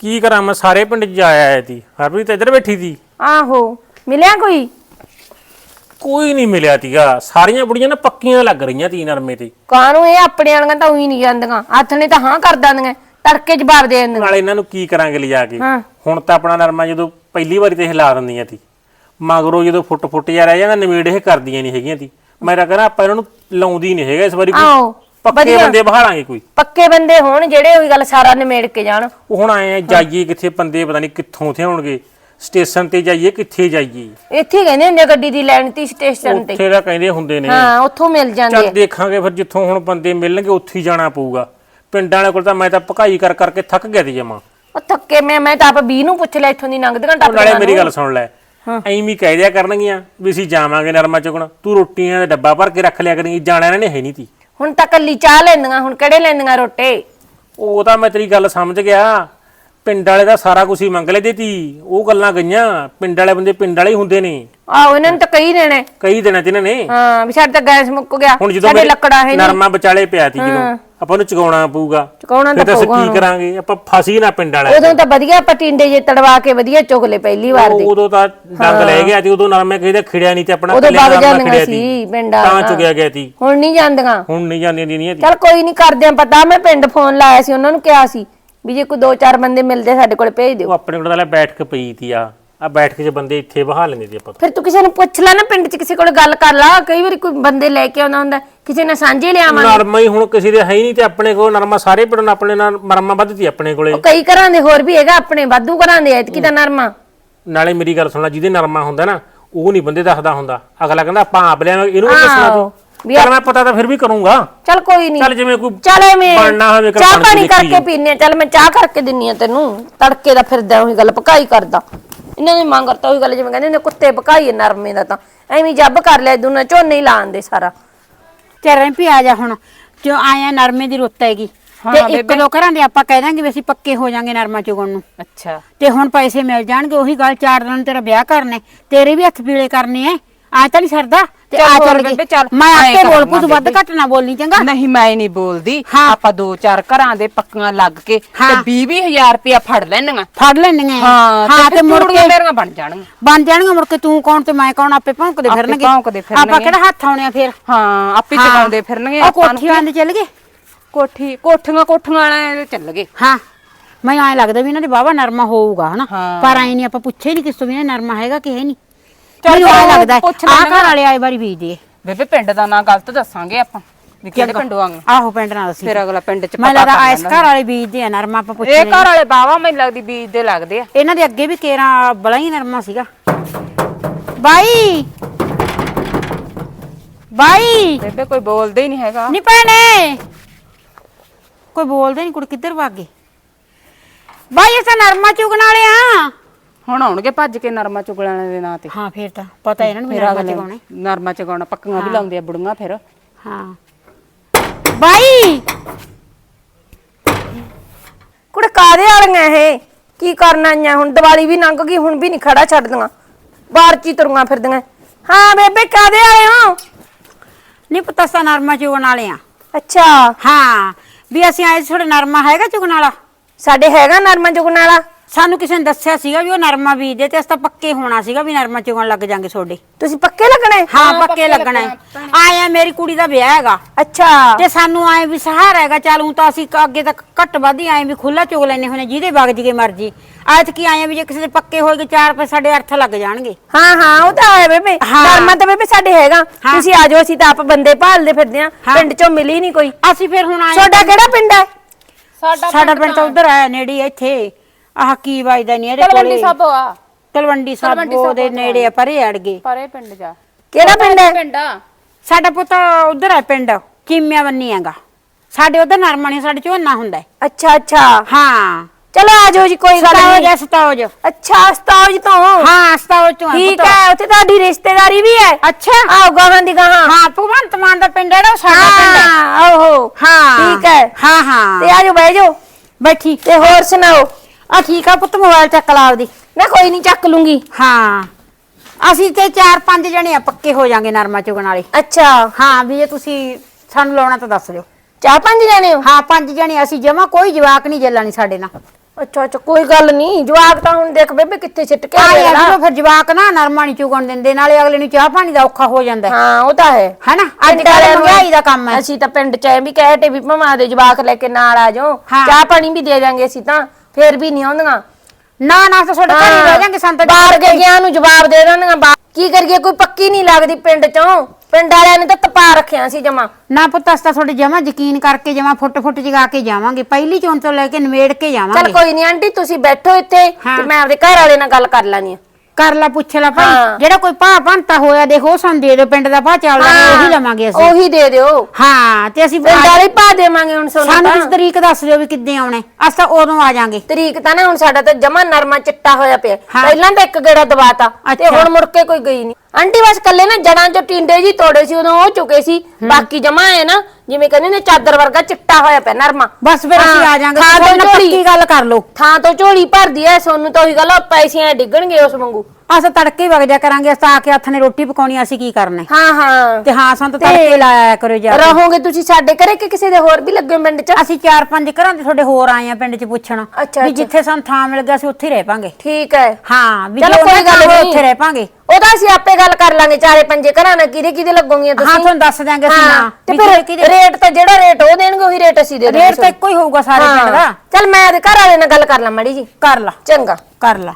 ਕੀ ਕਰਾਂ ਮੈਂ? ਸਾਰੇ ਪਿੰਡ 'ਚ ਜਾ ਆਇਆ ਸੀ। ਹਰਪ੍ਰੀਤ ਇੱਧਰ ਬੈਠੀ ਸੀ। ਆਹੋ ਮਿਲਿਆ ਕੋਈ? ਕੋਈ ਨਹੀਂ ਮਿਲਿਆ ਤੀਗਾ ਸਾਰੀਆਂ ਬੁੜੀਆਂ ਨਾ ਪੱਕੀਆਂ ਲੱਗ ਰਹੀਆਂ ਤੀ ਨਰਮੇ ਤੇ। ਕਾਹਨੂੰ ਇਹ ਆਪਣੇ ਵਾਲੀਆਂ ਤਾਂ ਉਹੀ ਨਹੀਂ ਜਾਂਦੀਆਂ? ਹੱਥ ਨੇ ਤਾਂ ਹਾਂ ਕਰ ਦਿੰਦੀਆਂ। ਤੜਕੇ ਜਵਾਬ ਦੇ ਦਿੰਦੀਆਂ। ਨਾਲੇ ਇਹਨਾਂ ਨੂੰ ਕੀ ਕਰਾਂਗੇ ਲਿਜਾ ਕੇ? ਹਾਂ। ਹੁਣ ਤਾਂ ਆਪਣਾ ਨਰਮਾ ਜਦੋਂ ਪਹਿਲੀ ਵਾਰੀ ਤੇ ਹਿਲਾ ਦਿੰਦੀਆਂ ਤੀ ਮਗਰੋਂ ਜਦੋਂ ਫੁੱਟ ਫੁੱਟ ਜਾ ਰਹਿ ਜਾਂਦਾ ਨਿਮੇੜ ਇਹ ਕਰਦੀਆਂ ਨਹੀਂ ਹੈਗੀਆਂ ਤੀ ਮੈਂ ਤਾਂ ਕਹਿੰਦਾ ਆਪਾਂ ਇਹਨਾਂ ਨੂੰ ਲਾਉਂਦੀ ਨਹੀਂ ਹੈਗਾ ਇਸ ਵਾਰੀ ਕੋਈ। ਆਹੋ। ਪੱਕੇ ਬੰਦੇ ਬਹਾਲਾਂਗੇ ਕੋਈ। ਪੱਕੇ ਬੰਦੇ ਹੋਣ ਜਿਹੜੇ ਉਹੀ ਗੱਲ ਸਾਰਾ ਨਿਮੇੜ ਕੇ ਜਾਣ। ਉਹ ਹੁਣ ਆਏ ਆ ਜਾਈਏ ਕਿੱਥੇ ਬੰਦੇ ਪਤਾ ਨਹੀਂ ਕਿੱਥੋਂ ਉੱਥੇ ਹੋਣਗੇ ਸਟੇਸ਼ਨ ਤੇ ਜਾਈਏ ਕਿੱਥੇ ਜਾਈਏ। ਇੱਥੇ ਹੀ ਕਹਿੰਦੇ ਹੁੰਦੇ ਆ ਗੱਡੀ ਦੀ ਲੈਣ ਤੀ ਸਟੇਸ਼ਨ ਤੇ। ਉੱਥੇ ਦਾ ਕਹਿੰਦੇ ਹੁੰਦੇ ਨੇ। ਹਾਂ ਉੱਥੋਂ ਮਿਲ ਜਾਂਦੇ ਚੱਲ ਆ। ਦੇਖਾਂਗੇ ਫਿਰ ਜਿੱਥੋਂ ਹੁਣ ਬੰਦੇ ਮਿਲਣਗੇ ਉੱਥੇ ਹੀ ਜਾਣਾ ਪਊਗਾ। ਪਿੰਡਾਂ ਵਾਲੇ ਕੋਲ ਤਾਂ ਮੈਂ ਤਾਂ ਭਕਾਈ ਕਰ ਕਰਕੇ ਥੱਕ ਗਿਆ ਤੇ ਜਮਾ। ਉਹ ਥੱਕੇ ਮੈਂ ਮੈਂ ਤਾਂ ਆਪ 20 ਨੂੰ ਪੁੱਛ ਲਿਆ ਇੱਥੋਂ ਦੀ ਲੰਘਦੀਆਂ ਨਾਲੇ ਟੱਪਦੀਆਂ ਮੇਰੀ ਗੱਲ ਸੁਣ ਲੈ। ਐਵੇਂ ਹੀ ਕਹਿ ਦਿਆ ਕਰਨਗੀਆਂ ਵੀ ਅਸੀਂ ਜਾਵਾਂਗੇ ਨਰਮਾ ਚੁਗਣ। ਤੂੰ ਰੋਟੀਆਂ ਦਾ ਡੱਬਾ ਭਰ ਕੇ ਰੱਖ ਲਿਆ ਕਰੀਂ ਜਾਣਾ ਇਹਨਾਂ ਨੇ ਹੈ ਨਹੀਂ ਤੀ। ਹੁਣ ਤਾਂ ਕੱਲੀ ਚਾਹ ਲੈਂਦੀਆਂ ਹੁਣ ਕਿਹੜੇ ਲੈਂਦੀਆਂ ਰੋਟੇ? ਉਹ ਤਾਂ ਮੈਂ ਤੇਰੀ ਗੱਲ ਸਮਝ ਗਿਆ। ਪਿੰਡ ਵਾਲੇ ਦਾ ਸਾਰਾ ਕੁਝ ਹੀ ਮੰਗ ਲੈਦੇ ਤੀ। ਉਹ ਗੱਲਾਂ ਗਈਆਂ। ਪਿੰਡ ਵਾਲੇ ਬੰਦੇ ਪਿੰਡ ਵਾਲੇ ਹੀ ਹੁੰਦੇ ਨੇ। ਆਹੋ ਇਹਨਾਂ ਨੂੰ ਤਾਂ ਕਈ ਦੇਣੇ। ਕਈ ਦਿਨਾਂ ਚ ਇਹਨਾਂ ਨੇ। ਹਾਂ ਵੀ ਸਾਡੇ ਤਾਂ ਗੈਸ ਮੁੱਕ ਗਿਆ। ਹੁਣ ਜਦੋਂ ਸਾਡੇ ਲੱਕੜਾਂ ਹੈ ਨਰਮਾ ਵਿਚਾਲੇ ਪਿਆ ਤੀ ਜਦੋਂ। ਆਪਾਂ ਨੂੰ ਚਗਾਉਣਾ ਪਊਗਾ। ਚੁਕਾਉਣਾ ਫਿਰ ਤਾਂ ਤਾਂ ਅਸੀਂ ਪਊਗਾ ਕੀ ਕਰਾਂਗੇ? ਆਪਾਂ ਫਸੀ ਨਾ ਪਿੰਡ ਵਾਲਾ ਉਦੋਂ ਤਾਂ ਵਧੀਆ ਪਟਿੰਡੇ ਜੇ ਤੜਵਾ ਕੇ ਵਧੀਆ ਚੁਗਲੇ ਪਹਿਲੀ ਵਾਰ ਦੇ। ਉਦੋਂ ਤਾਂ ਡੰਗ ਲੈ ਗਿਆ ਤੇ ਉਦੋਂ ਨਰਮੇ ਕਿਸੇ ਦਾ ਖਿੜਿਆ ਨਹੀਂ ਤੇ ਆਪਣਾ ਉਦੋਂ ਵਗ ਜਾਂਦੀਆਂ ਖਿੜਿਆ ਸੀ। ਪਿੰਡਾਂ ਤਾਂ ਚੁਗਿਆ ਗਿਆ ਤੀ ਹੁਣ ਨਹੀਂ ਜਾਂਦੀਆਂ। ਹੁਣ ਨਹੀਂ ਜਾਂਦੀਆਂ ਦੀਆਂ ਤੀ ਚਲ ਕੋਈ ਨਹੀਂ ਕਰਦੇ ਆ ਪਤਾ ਮੈਂ ਪਿੰਡ ਫੋਨ ਲਾਇਆ ਸੀ ਉਹਨਾਂ ਨੂੰ ਕਿਹਾ ਸੀ ਵੀ ਜੇ ਕੋਈ ਦੋ ਚਾਰ ਬੰਦੇ ਮਿਲਦੇ ਸਾਡੇ ਕੋਲ ਭੇਜ ਦਿਓ। ਉਹ ਆਪਣੇ ਕੋਲ ਤਾਂ ਲੈ ਬੈਠ ਕੇ ਪਈ ਤੀ ਆ। ਆ ਬੈਠ ਕੇ ਜੇ ਬੰਦੇ ਇੱਥੇ ਬਹਾ ਲੈਂਦੇ ਤੇ ਆਪਾਂ ਫਿਰ ਤੂੰ ਕਿਸੇ ਨੂੰ ਪੁੱਛ ਲੈ ਨਾ ਪਿੰਡ 'ਚ ਕਿਸੇ ਕੋਲ ਗੱਲ ਕਰ ਲਾ। ਕਈ ਵਾਰੀ ਕੋਈ ਬੰਦੇ ਲੈ ਕੇ ਆਉਂਦਾ ਹੁੰਦਾ ਕਿਸੇ ਨੇ ਸਾਂਝੇ ਲਿਆਵਾਂਗੇ। ਨਰਮਾ ਹੀ ਹੁਣ ਕਿਸੇ ਦੇ ਹੈ ਹੀ ਨਹੀਂ ਤੇ ਆਪਣੇ ਕੋਲ ਨਰਮਾ ਸਾਰੇ ਪਿੰਡ ਨਾਲ ਆਪਣੇ ਨਾਲ ਨਰਮਾ ਵੱਧ ਤੀ ਆਪਣੇ ਕੋਲੇ। ਉਹ ਕਈ ਘਰਾਂ ਦੇ ਹੋਰ ਵੀ ਹੈਗਾ ਆਪਣੇ ਵਾਧੂ ਘਰਾਂ ਦੇ ਐਤਕੀ ਤਾਂ ਨਰਮਾ। ਨਾਲੇ ਮੇਰੀ ਗੱਲ ਸੁਣਨਾ ਜਿਹਦੇ ਨਰਮਾ ਹੁੰਦਾ ਨਾ ਉਹ ਨਹੀਂ ਬੰਦੇ ਦੱਸਦਾ ਹੁੰਦਾ। ਅਗਲਾ ਕਹਿੰਦਾ ਆਪਾਂ ਆਪ ਲਿਆਵਾਂਗੇ ਇਹਨੂੰ ਵੀ ਦੱਸਣਾ ਆਹੋ। ਤੂੰ ਮੈਂ ਪਤਾ ਤਾਂ ਫਿਰ ਵੀ ਕਰੂੰਗਾ। ਚਲ ਕੋਈ ਨਹੀਂ। ਚੱਲ ਜਿਵੇਂ ਕੋਈ ਚੱਲ ਐਵੇਂ ਬਣਨਾ ਹੋਵੇ ਚਾਹ ਪਾਣੀ ਕਰਕੇ ਪੀਨੇ ਚੱਲ ਮੈਂ ਚਾਹ ਕਰਕੇ ਦਿੰਨੀ ਆ ਤੈਨੂੰ। ਤੜਕੇ ਦਾ ਫਿਰਦਾ ਉਹੀ ਗੱਲ ਪਕਾਈ ਕਰਦਾ। ਇਹਨਾਂ ਨੇ ਮੰਗ ਕਰਤਾ ਉਹੀ ਗੱਲ ਜਿਵੇਂ ਕਹਿੰਦੇ ਨੇ ਕੁੱਤੇ ਪਕਾਈ ਨਰਮੇ ਦਾ ਤਾਂ। ਐਵੇਂ ਜੱਬ ਕਰ ਲਿਆ ਦੋਨਾਂ ਝੋਨੇ ਹੀ ਲਾਣ ਦੇ ਸਾਰਾ। ਚੱਲ ਵੀ ਆ ਜਾ ਹੁਣ ਜੋ ਆਇਆ ਨਰਮੇ ਦੀ ਰੁੱਤ ਹੈਗੀ। ਤੇ ਇੱਕ ਦੋ ਘਰਾਂ ਦੇ ਆਪਾਂ ਕਹਿ ਦਾਂਗੇ ਵੀ ਅਸੀਂ ਪੱਕੇ ਹੋ ਜਾਾਂਗੇ ਨਰਮਾ ਚੁਗਣ ਨੂੰ। ਅੱਛਾ। ਤੇ ਹੁਣ ਪੈਸੇ ਮਿਲ ਜਾਣਗੇ ਉਹੀ ਗੱਲ ਚਾਰ ਦਿਨ ਤੇਰਾ ਵਿਆਹ ਕਰਨੇ ਤੇਰੇ ਵੀ ਹੱਥ ਪੀਲੇ ਕਰਨੇ ਐ ਆ ਤਾਂ ਨਹੀਂ ਸਰਦਾ ਤੇ ਆ ਚੱਲ ਚੱਲ, ਮੈਂ ਆਪੇ ਬੋਲ ਪੁੱਤ ਵੱਧ। ਘੱਟ ਨਾ ਬੋਲਣੀ ਚੰਗਾ? ਨਹੀਂ ਮੈਂ ਨਹੀਂ ਬੋਲਦੀ। ਆਪਾਂ ਦੋ ਚਾਰ ਘਰਾਂ ਦੇ ਪੱਕੀਆਂ ਲੱਗ ਕੇ ਤੇ ਹਾਂ। 20000 ਰੁਪਇਆ ਫੜ ਲੈਣੀਆਂ। ਫੜ ਲੈਣੀਆਂ। ਹਾਂ ਤੇ ਮੁੜ ਕੇ ਮੇਰੀਆਂ ਬਣ ਜਾਣਗੀਆਂ। ਬਣ ਜਾਣਗੇ ਮੁੜ ਕੇ ਤੂੰ ਕੌਣ ਤੇ ਮੈਂ ਕੌਣ ਆਪੇ ਭੌਂਕਦੇ ਆਪੇ ਫਿਰਨਗੇ। ਭੌਂਕਦੇ ਆਪਾਂ ਫਿਰਨਗੇ। ਕਿਹੜਾ ਹੱਥ ਆਉਣੇ ਆ ਫਿਰ? ਹਾਂ ਆਪੇ। ਚਗਾਉਂਦੇ ਫਿਰਨਗੇ ਆਪਾਂ ਕੋਠੀ ਬੰਦ ਚੱਲ ਗਏ? ਕੋਠੀ ਕੋਠੀਆਂ ਕੋਠੀਆਂ ਵਾਲੇ ਚੱਲ ਗਏ। ਹਾਂ। ਮੈਂ ਐਂ ਲੱਗਦਾ ਵੀ ਇਹਨਾਂ ਦੇ ਬਾਵਾ ਨਰਮਾ ਹੋਊਗਾ ਹਨਾ। ਪਰ ਐਂ ਨਹੀਂ ਆਪਾਂ ਪੁੱਛੇ ਨਹੀਂ ਕਿਸ ਤੋਂ ਵੀ ਇਹਨਾਂ ਨਰਮਾ ਹੈਗਾ ਕਿ ਹੈ ਨਹੀਂ ਮੈਨੂੰ ਐਂ ਉਹ ਲੱਗਦਾ ਪੁੱਛ ਆ ਲੈਣਾ। ਘਰ ਵਾਲੇ ਆਏ ਵਾਰੀ ਬੀਜਦੇ ਬੇਬੇ ਪਿੰਡ ਦਾ ਨਾਂ ਗਲਤ ਦੱਸਾਂਗੇ ਆਪਾਂ ਵੀ ਕਿਹੜੇ ਪਿੰਡੋਂ ਆਂਗੇ ਆਹੋ ਪਿੰਡ ਨਾਲ ਅਸੀਂ ਫਿਰ ਅਗਲਾ ਪਿੰਡ ਚ ਮੈਂ ਪਤਾ ਲੱਗਦਾ ਕਰ ਇਸ ਲੈਂਦਾ। ਘਰ ਵਾਲੇ ਬੀਜਦੇ ਆ ਨਰਮਾ ਆਪਾਂ ਪੁੱਛ ਇਹ ਘਰ ਵਾਲੇ ਬਾਵਾ ਮੈਨੂੰ ਲੱਗਦੀ ਬੀਜ ਦੇ ਲੱਗਦੇ ਆ। ਇਹਨਾਂ ਦੇ ਅੱਗੇ ਵੀ ਕੇਰਾ ਬੜਾ ਹੀ ਨਰਮਾ ਸੀਗਾ। ਬਾਈ! ਬਾਈ! ਬੇਬੇ ਕੋਈ ਬੋਲਦੇ ਹੀ ਨਹੀਂ ਹੈਗਾ। ਨਹੀਂ ਭੈਣੇ! ਕੋਈ ਬੋਲਦੇ ਨਹੀਂ ਕੁੜੀ ਕਿੱਧਰ ਗਈ? ਬਾਈ ਅਸਾਂ ਨਰਮਾ ਚੁਗਣ ਵਾਲੇ ਆ। ਹੁਣ ਆਉਣਗੇ ਭੱਜ ਕੇ ਨਰਮਾ ਚੁਗਲਣ ਦੇ ਨਾਂ ਤੇ। ਹਾਂ ਫੇਰ ਤਾਂ ਪਤਾ ਇਹਨਾਂ ਨੂੰ ਵੀ ਨਰਮਾ ਅਗਲੇ ਚੁਗਾਉਣੇ। ਨਰਮਾ ਚਗਾਉਣਾ ਪੱਕੀਆਂ ਵੀ ਲਾਉਂਦੇ ਆ ਬੁੜੀਆਂ ਫਿਰ। ਹਾਂ। ਬਾਈ! ਕੁੜੇ ਕਾਦੇ ਵਾਲੀਆਂ ਇਹ? ਕੀ ਕਰਨ ਆਈਆਂ ਹੁਣ? ਦੀਵਾਲੀ ਵੀ ਲੰਘ ਗਈ ਹੁਣ ਵੀ ਨਹੀਂ ਖੜਾ ਛੱਡਦੀਆਂ ਬਾਹਰ ਚ ਤੁਰੀਆਂ ਫਿਰਦੀਆਂ? ਹਾਂ ਬੇਬੇ ਕਾਦੇ ਵਾਲੇ ਹੋ? ਨਹੀਂ ਪਤਾ ਸਾ ਨਰਮਾ ਚੁਗਣ ਵਾਲੇ ਆ। ਅੱਛਾ। ਹਾਂ ਵੀ ਅਸੀਂ ਆਏ ਤੁਹਾਡੇ ਨਰਮਾ ਹੈਗਾ ਚੁਗਣ ਵਾਲਾ? ਸਾਡੇ ਹੈਗਾ ਨਰਮਾ ਚੁਗਣ ਵਾਲਾ। ਸਾਨੂੰ ਕਿਸੇ ਨੇ ਦੱਸਿਆ ਸੀਗਾ ਵੀ ਉਹ ਨਰਮਾ ਬੀਜਦੇ ਤੇ ਅਸੀਂ ਤਾਂ ਪੱਕੇ ਹੋਣਾ ਸੀਗਾ ਵੀ ਨਰਮਾ ਚੁਗਣ ਲੱਗ ਜਾਾਂਗੇ ਤੁਹਾਡੇ। ਤੁਸੀਂ ਪੱਕੇ ਲੱਗਣੇ? ਹਾਂ ਪੱਕੇ ਲੱਗਣਾ। ਹੈ। ਆਇਆ ਮੇਰੀ ਕੁੜੀ ਦਾ ਵਿਆਹ ਹੈਗਾ। ਅੱਛਾ। ਤੇ ਸਾਨੂੰ ਆਏ ਵੀ ਸਹਾਰਾ ਹੈਗਾ ਚੱਲ ਊਂ ਤਾਂ ਅਸੀਂ ਅੱਗੇ ਤੱਕ ਘੱਟ ਵੱਧ ਹੀ ਆਏ ਵੀ ਖੁੱਲਾ ਚੁਗ ਲੈਨੇ ਹੁੰਨੇ ਜਿਹਦੇ ਵਗ ਜੀਗੇ ਮਰਜ਼ੀ। ਆਇਤ ਕੀ ਆਏ ਵੀ ਜੇ ਕਿਸੇ ਦੇ ਪੱਕੇ ਹੋਏਗੇ ਚਾਰ ਪੈਸੇ ਸਾਡੇ ਅਰਥ ਲੱਗ ਜਾਣਗੇ। ਹਾਂ ਹਾਂ ਉਹ ਤਾਂ ਹੈ ਬੇਬੇ। ਹਾਂ। ਨਰਮਾ ਤਾਂ ਬੇਬੇ ਸਾਡੇ ਹੈਗਾ। ਹਾਂ। ਤੁਸੀਂ ਆ ਜਾਓ ਅਸੀਂ ਤਾਂ ਆਪ ਬੰਦੇ ਭਾਲਦੇ ਫਿਰਦੇ ਆ। ਹਾਂ। ਪਿੰਡ ਚੋਂ ਮਿਲੀ ਨਹੀਂ ਕੋਈ। ਅਸੀਂ ਫਿਰ ਹੁਣ ਆਏ ਤੁਹਾਡਾ ਕਿਹੜਾ ਪਿੰਡ ਹੈ? ਸਾਡਾ ਪਿੰਡ ਤਾਂ ਉਧਰ ਆਇਆ ਨੇੜੇ ਹੀ ਇੱਥੇ। ਆਹ ਕੀ ਵੱਜਦਾ ਨਹੀਂ ਇਹਦੇ ਤਲਵੰਡੀ ਕੋਲੇ? ਸਾਬੋ ਆ ਤਲਵੰਡੀ ਸਾਬੋ ਦੇ ਨੇੜੇ ਆ ਪਰੇ ਅੜ ਗਏ। ਪਰੇ ਪਿੰਡ ਜਾ। ਕਿਹੜਾ ਪਿੰਡ ਹੈ? ਪਿੰਡ ਆ। ਸਾਡਾ ਪੁੱਤ ਉਧਰ ਹੈ ਪਿੰਡ ਕੀਮਿਆ ਬੰਨੀ ਹੈਗਾ। ਸਾਡੇ ਉਧਰ ਨਰਮਾ ਨਹੀਂ ਸਾਡੇ ਝੋਨਾ ਹੁੰਦਾ ਹੈ। ਅੱਛਾ ਅੱਛਾ। ਹਾਂ। ਚਲੋ ਆ ਜਾਓ ਜੀ ਕੋਈ ਗੱਲ ਸਤਾਉਜ ਨਹੀਂ। ਹੈ ਸਤਾਉਜ ਅੱਛਾ ਸਤਾਉਜ ਤੋਂ। ਹਾਂ ਸਤਾਉਜ ਤੋਂ ਹੈ ਠੀਕ ਪੁੱਤ। ਹੈ ਉੱਥੇ ਤੁਹਾਡੀ ਰਿਸ਼ਤੇਦਾਰੀ ਵੀ ਹੈ। ਅੱਛਾ। ਆਓ ਗਾਹਾਂ ਦੀ ਗਾਹਾਂ। ਹਾਂ ਭਗਵੰਤ ਮਾਨ ਦਾ ਪਿੰਡ ਹੈ ਨਾ ਉਹ ਸਾਡਾ ਪਿੰਡ ਹੈ। ਹਾਂ ਓਹੋ ਹਾਂ। ਠੀਕ ਹੈ। ਹਾਂ ਹਾਂ। ਤੇ ਆ ਜਾਓ ਬਹਿ ਜਾਓ। ਬੈਠੀ। ਤੇ ਹੋਰ ਸੁਣਾਓ। ਆ ਠੀਕ ਆ ਪੁੱਤ ਮੋਬਾਈਲ ਚੱਕ ਲਾ ਆਪਦੀ। ਮੈਂ ਕੋਈ ਨਹੀਂ ਚੱਕ ਲੂੰਗੀ। ਹਾਂ। ਅਸੀਂ ਤੇ ਚਾਰ ਪੰਜ ਜਣੇ ਆ ਪੱਕੇ ਹੋ ਜਾਾਂਗੇ ਨਰਮਾ ਚੁਗਣ ਵਾਲੇ। ਅੱਛਾ। ਹਾਂ ਵੀ ਜੇ ਤੁਸੀਂ ਸਾਨੂੰ ਲਾਉਣਾ ਤਾਂ ਦੱਸ ਦਿਓ। ਚਾਰ ਪੰਜ ਜਣੇ ਹੋ? ਹਾਂ ਪੰਜ ਜਣੇ ਅਸੀਂ ਜਮਾ ਕੋਈ ਜਵਾਕ ਨਹੀਂ ਜੱਲਾ ਨਹੀਂ ਸਾਡੇ ਨਾਲ। ਅੱਛਾ ਅੱਛਾ ਕੋਈ ਗੱਲ ਨਹੀਂ ਜਵਾਕ ਤਾਂ ਹੁਣ ਦੇਖ ਬੇਬੇ ਕਿੱਥੇ ਸਿੱਟ ਕੇ ਆ। ਯਾਰ ਜਦੋਂ ਫਿਰ ਜਵਾਕ ਨਾ ਨਰਮਾ ਨਹੀਂ ਚੁਗਣ ਦਿੰਦੇ ਨਾਲੇ ਅਗਲੇ ਨੂੰ ਚਾਹ ਪਾਣੀ ਦਾ ਔਖਾ ਹੋ ਜਾਂਦਾ। ਹੈ। ਹਾਂ ਉਹ ਤਾਂ ਹੈ। ਹਨਾ? ਅੱਜ ਕੱਲ੍ਹ ਮਹਿੰਗਾਈ ਦਾ ਕੰਮ ਹੈ। ਅਸੀਂ ਤਾਂ ਪਿੰਡ ਚ ਐ ਵੀ ਕਹਿ ਹਟੇ ਵੀ ਭਮਾ ਦੇ ਜਵਾਕ ਲੈ ਕੇ ਨਾਲ ਆ ਜਾਓ। ਚਾਹ ਪਾਣੀ ਵੀ ਦੇ ਦਾਂਗੇ ਅਸੀਂ ਤਾਂ। ਫੇਰ ਵੀ ਨਹੀਂ ਆਉਂਦੀਆਂ। ਨਾ ਨਾ ਤਾਂ ਤੁਹਾਡੇ ਘਰ ਹੀ ਰਹਿ ਜਾਾਂਗੇ ਸੰਤ ਬਾਹਰ ਗਏ ਗਿਆ ਨੂੰ ਜਵਾਬ ਦੇ ਦੇਣਗੀਆਂ ਬਾ- ਕੀ ਕਰੀਏ ਕੋਈ ਪੱਕੀ ਨਹੀਂ ਲੱਗਦੀ ਪਿੰਡ ਚੋਂ। ਪਿੰਡ ਵਾਲਿਆਂ ਨੇ ਤਾਂ ਤਪਾ ਰੱਖਿਆ ਸੀ ਜਮਾ। ਨਾ ਪੁੱਤ ਅਸ ਤਾਂ ਤੁਹਾਡੇ ਜਮਾ ਯਕੀਨ ਕਰਕੇ ਜਮਾ ਫੁੱਟ ਫੁੱਟ ਜਗਾ ਕੇ ਜਾਵਾਂਗੇ। ਪਹਿਲੀ ਚੋਣ ਤੋਂ ਲੈ ਕੇ ਨਵੇੜ ਕੇ ਚੱਲ ਜਾਵਾਂਗੇ। ਕੋਈ ਨਹੀਂ ਆਂਟੀ ਤੁਸੀਂ ਬੈਠੋ ਇੱਥੇ ਹਾਂ। ਤੇ ਮੈਂ ਆਪਦੇ ਘਰ ਵਾਲੇ ਨਾਲ ਗੱਲ ਕਰ ਲੈਣੀ ਆ ਕਰ ਲਾ ਪੁੱਛ ਲਾ ਹਾਂ। ਭਾਈ ਜਿਹੜਾ ਕੋਈ ਭਾ ਭੰਤਾ ਹੋਇਆ ਦੇਖੋ ਸਾਨੂੰ ਦੇ ਦਿਓ ਪਿੰਡ ਦਾ ਭਾ ਚੱਲਦਾ ਨੀ, ਉਹੀ ਲਵਾਂਗੇ ਅਸੀਂ। ਉਹੀ ਦੇ ਦਿਓ। ਹਾਂ ਤੇ ਅਸੀਂ ਪਿੰਡ ਵਾਲੇ ਪਾ ਦੇਵਾਂਗੇ ਹੁਣ ਸਾਨੂੰ ਸੋਨੂੰ ਕਿਸ ਤਰੀਕ ਦੱਸ ਦਿਓ ਵੀ ਕਿੱਦੇ ਆਉਣੇ। ਅਸੀਂ ਤਾਂ ਉਦੋਂ ਆ ਜਾਾਂਗੇ। ਤਰੀਕ ਤਾਂ ਨਾ ਹੁਣ ਸਾਡਾ ਤਾਂ ਜਮਾ ਨਰਮਾ ਚਿੱਟਾ ਹੋਇਆ ਪਿਆ। ਹਾਂ। ਪਹਿਲਾਂ ਤਾਂ ਇੱਕ ਗੇੜਾ ਦਵਾਤਾ ਤੇ ਅੱਛਾ। ਹੁਣ ਮੁੜ ਕੇ ਕੋਈ ਗਈ ਨਹੀਂ ਆਂਟੀ ਬਸ ਕੱਲੇ ਨਾ ਜੜਾਂ ਚੋਂ ਟਿੰਡੇ ਜੀ ਤੋੜੇ ਸੀ ਉਦੋਂ ਹੋ ਚੁੱਕੇ ਸੀ। ਬਾਕੀ ਜਮਾ ਹੈ ਨਾ ਜਿਵੇਂ ਕਹਿੰਦੇ ਨੇ ਚਾਦਰ ਵਰਗਾ ਚਿੱਟਾ ਹੋਇਆ ਪਿਆ ਨਰਮਾ। ਬਸ ਫਿਰ ਅਸੀਂ ਆ ਜਾਾਂਗੇ ਥਾਂ ਤੋਂ ਝੋਲੀ- ਪੱਕੀ ਗੱਲ ਕਰ ਲਓ। ਥਾਂ ਤੋਂ ਝੋਲੀ ਭਰਦੀ ਐ ਸੋਨੂੰ ਤਾਂ ਉਹੀ ਗੱਲ ਆ, ਪੈਸੇ ਐ ਡਿੱਗਣਗੇ ਉਸ ਵਾਂਗੂ। ਅਸੀਂ ਤੜਕੇ ਹੀ ਵਗ ਜਾ ਕਰਾਂਗੇ ਅਸੀਂ ਆ ਕੇ ਹੱਥ ਨੇ ਰੋਟੀ ਪਕਾਉਣੀ ਅਸੀਂ ਕੀ ਕਰਨਾ ਹੈ? ਹਾਂ ਹਾਂ। ਤੇ ਹਾਂ ਸਾਨੂੰ ਤਾਂ ਤੇ ਤੜਕੇ ਲਾਇਆ ਕਰੋ ਜਾ ਕੇ। ਰਹੋਗੇ ਤੁਸੀਂ ਸਾਡੇ ਘਰੇ ਕਿ ਕਿਸੇ ਦੇ ਹੋਰ ਵੀ ਲੱਗੇ ਹੋਏ ਪਿੰਡ 'ਚ? ਅਸੀਂ ਚਾਰ ਪੰਜ ਘਰਾਂ ਦੇ ਤੁਹਾਡੇ ਹੋਰ ਆਏ ਆ ਪਿੰਡ 'ਚ ਪੁੱਛਣ। ਅੱਛਾ, ਵੀ ਅੱਛਾ। ਜਿੱਥੇ ਸਾਨੂੰ ਥਾਂ ਮਿਲ ਗਿਆ ਅਸੀਂ ਉੱਥੇ ਹੀ ਰਹਿ ਪਾਂਗੇ। ਠੀਕ ਹੈ ਹਾਂ ਵੀ ਚਲੋ ਜੇ ਕੋਈ ਉਹਨਾਂ ਗੱਲ ਥਾਂ ਹੋਇਆ ਨਹੀਂ। ਉੱਥੇ ਰਹਿ ਪਾਂਗੇ। ਉਹਦਾ ਅਸੀਂ ਆਪੇ ਗੱਲ ਕਰ ਲਾਂਗੇ ਚਾਰੇ ਪੰਜੇ ਘਰਾਂ ਨਾਲ ਕਿਹਦੇ ਕਿਹਦੇ ਲੱਗੋਗੀਆਂ ਤੁਸੀਂ? ਹਾਂ ਤੁਹਾਨੂੰ ਦੱਸ ਦਿਆਂਗੇ ਅਸੀਂ ਹਾਂ ਹਾਂ ਤੇ ਫਿਰ ਰੇਟ ਤਾਂ ਜਿਹੜਾ ਰੇਟ ਉਹ ਦੇਣਗੇ ਉਹੀ ਰੇਟ ਅਸੀਂ ਦੇ ਰੇਟ ਤਾਂ ਇੱਕੋ ਹੀ ਹੋਊਗਾ ਸਾਰੇ ਪਿੰਡ ਦਾ। ਚਲ ਮੈਂ ਉਹਦੇ ਘਰ ਵਾਲੇ ਨਾਲ ਗੱਲ ਕਰ ਲਾਂ ਮੜੀ ਜੀ ਕਰ ਲਾ। ਚੰਗਾ। ਕਰ ਲਾ।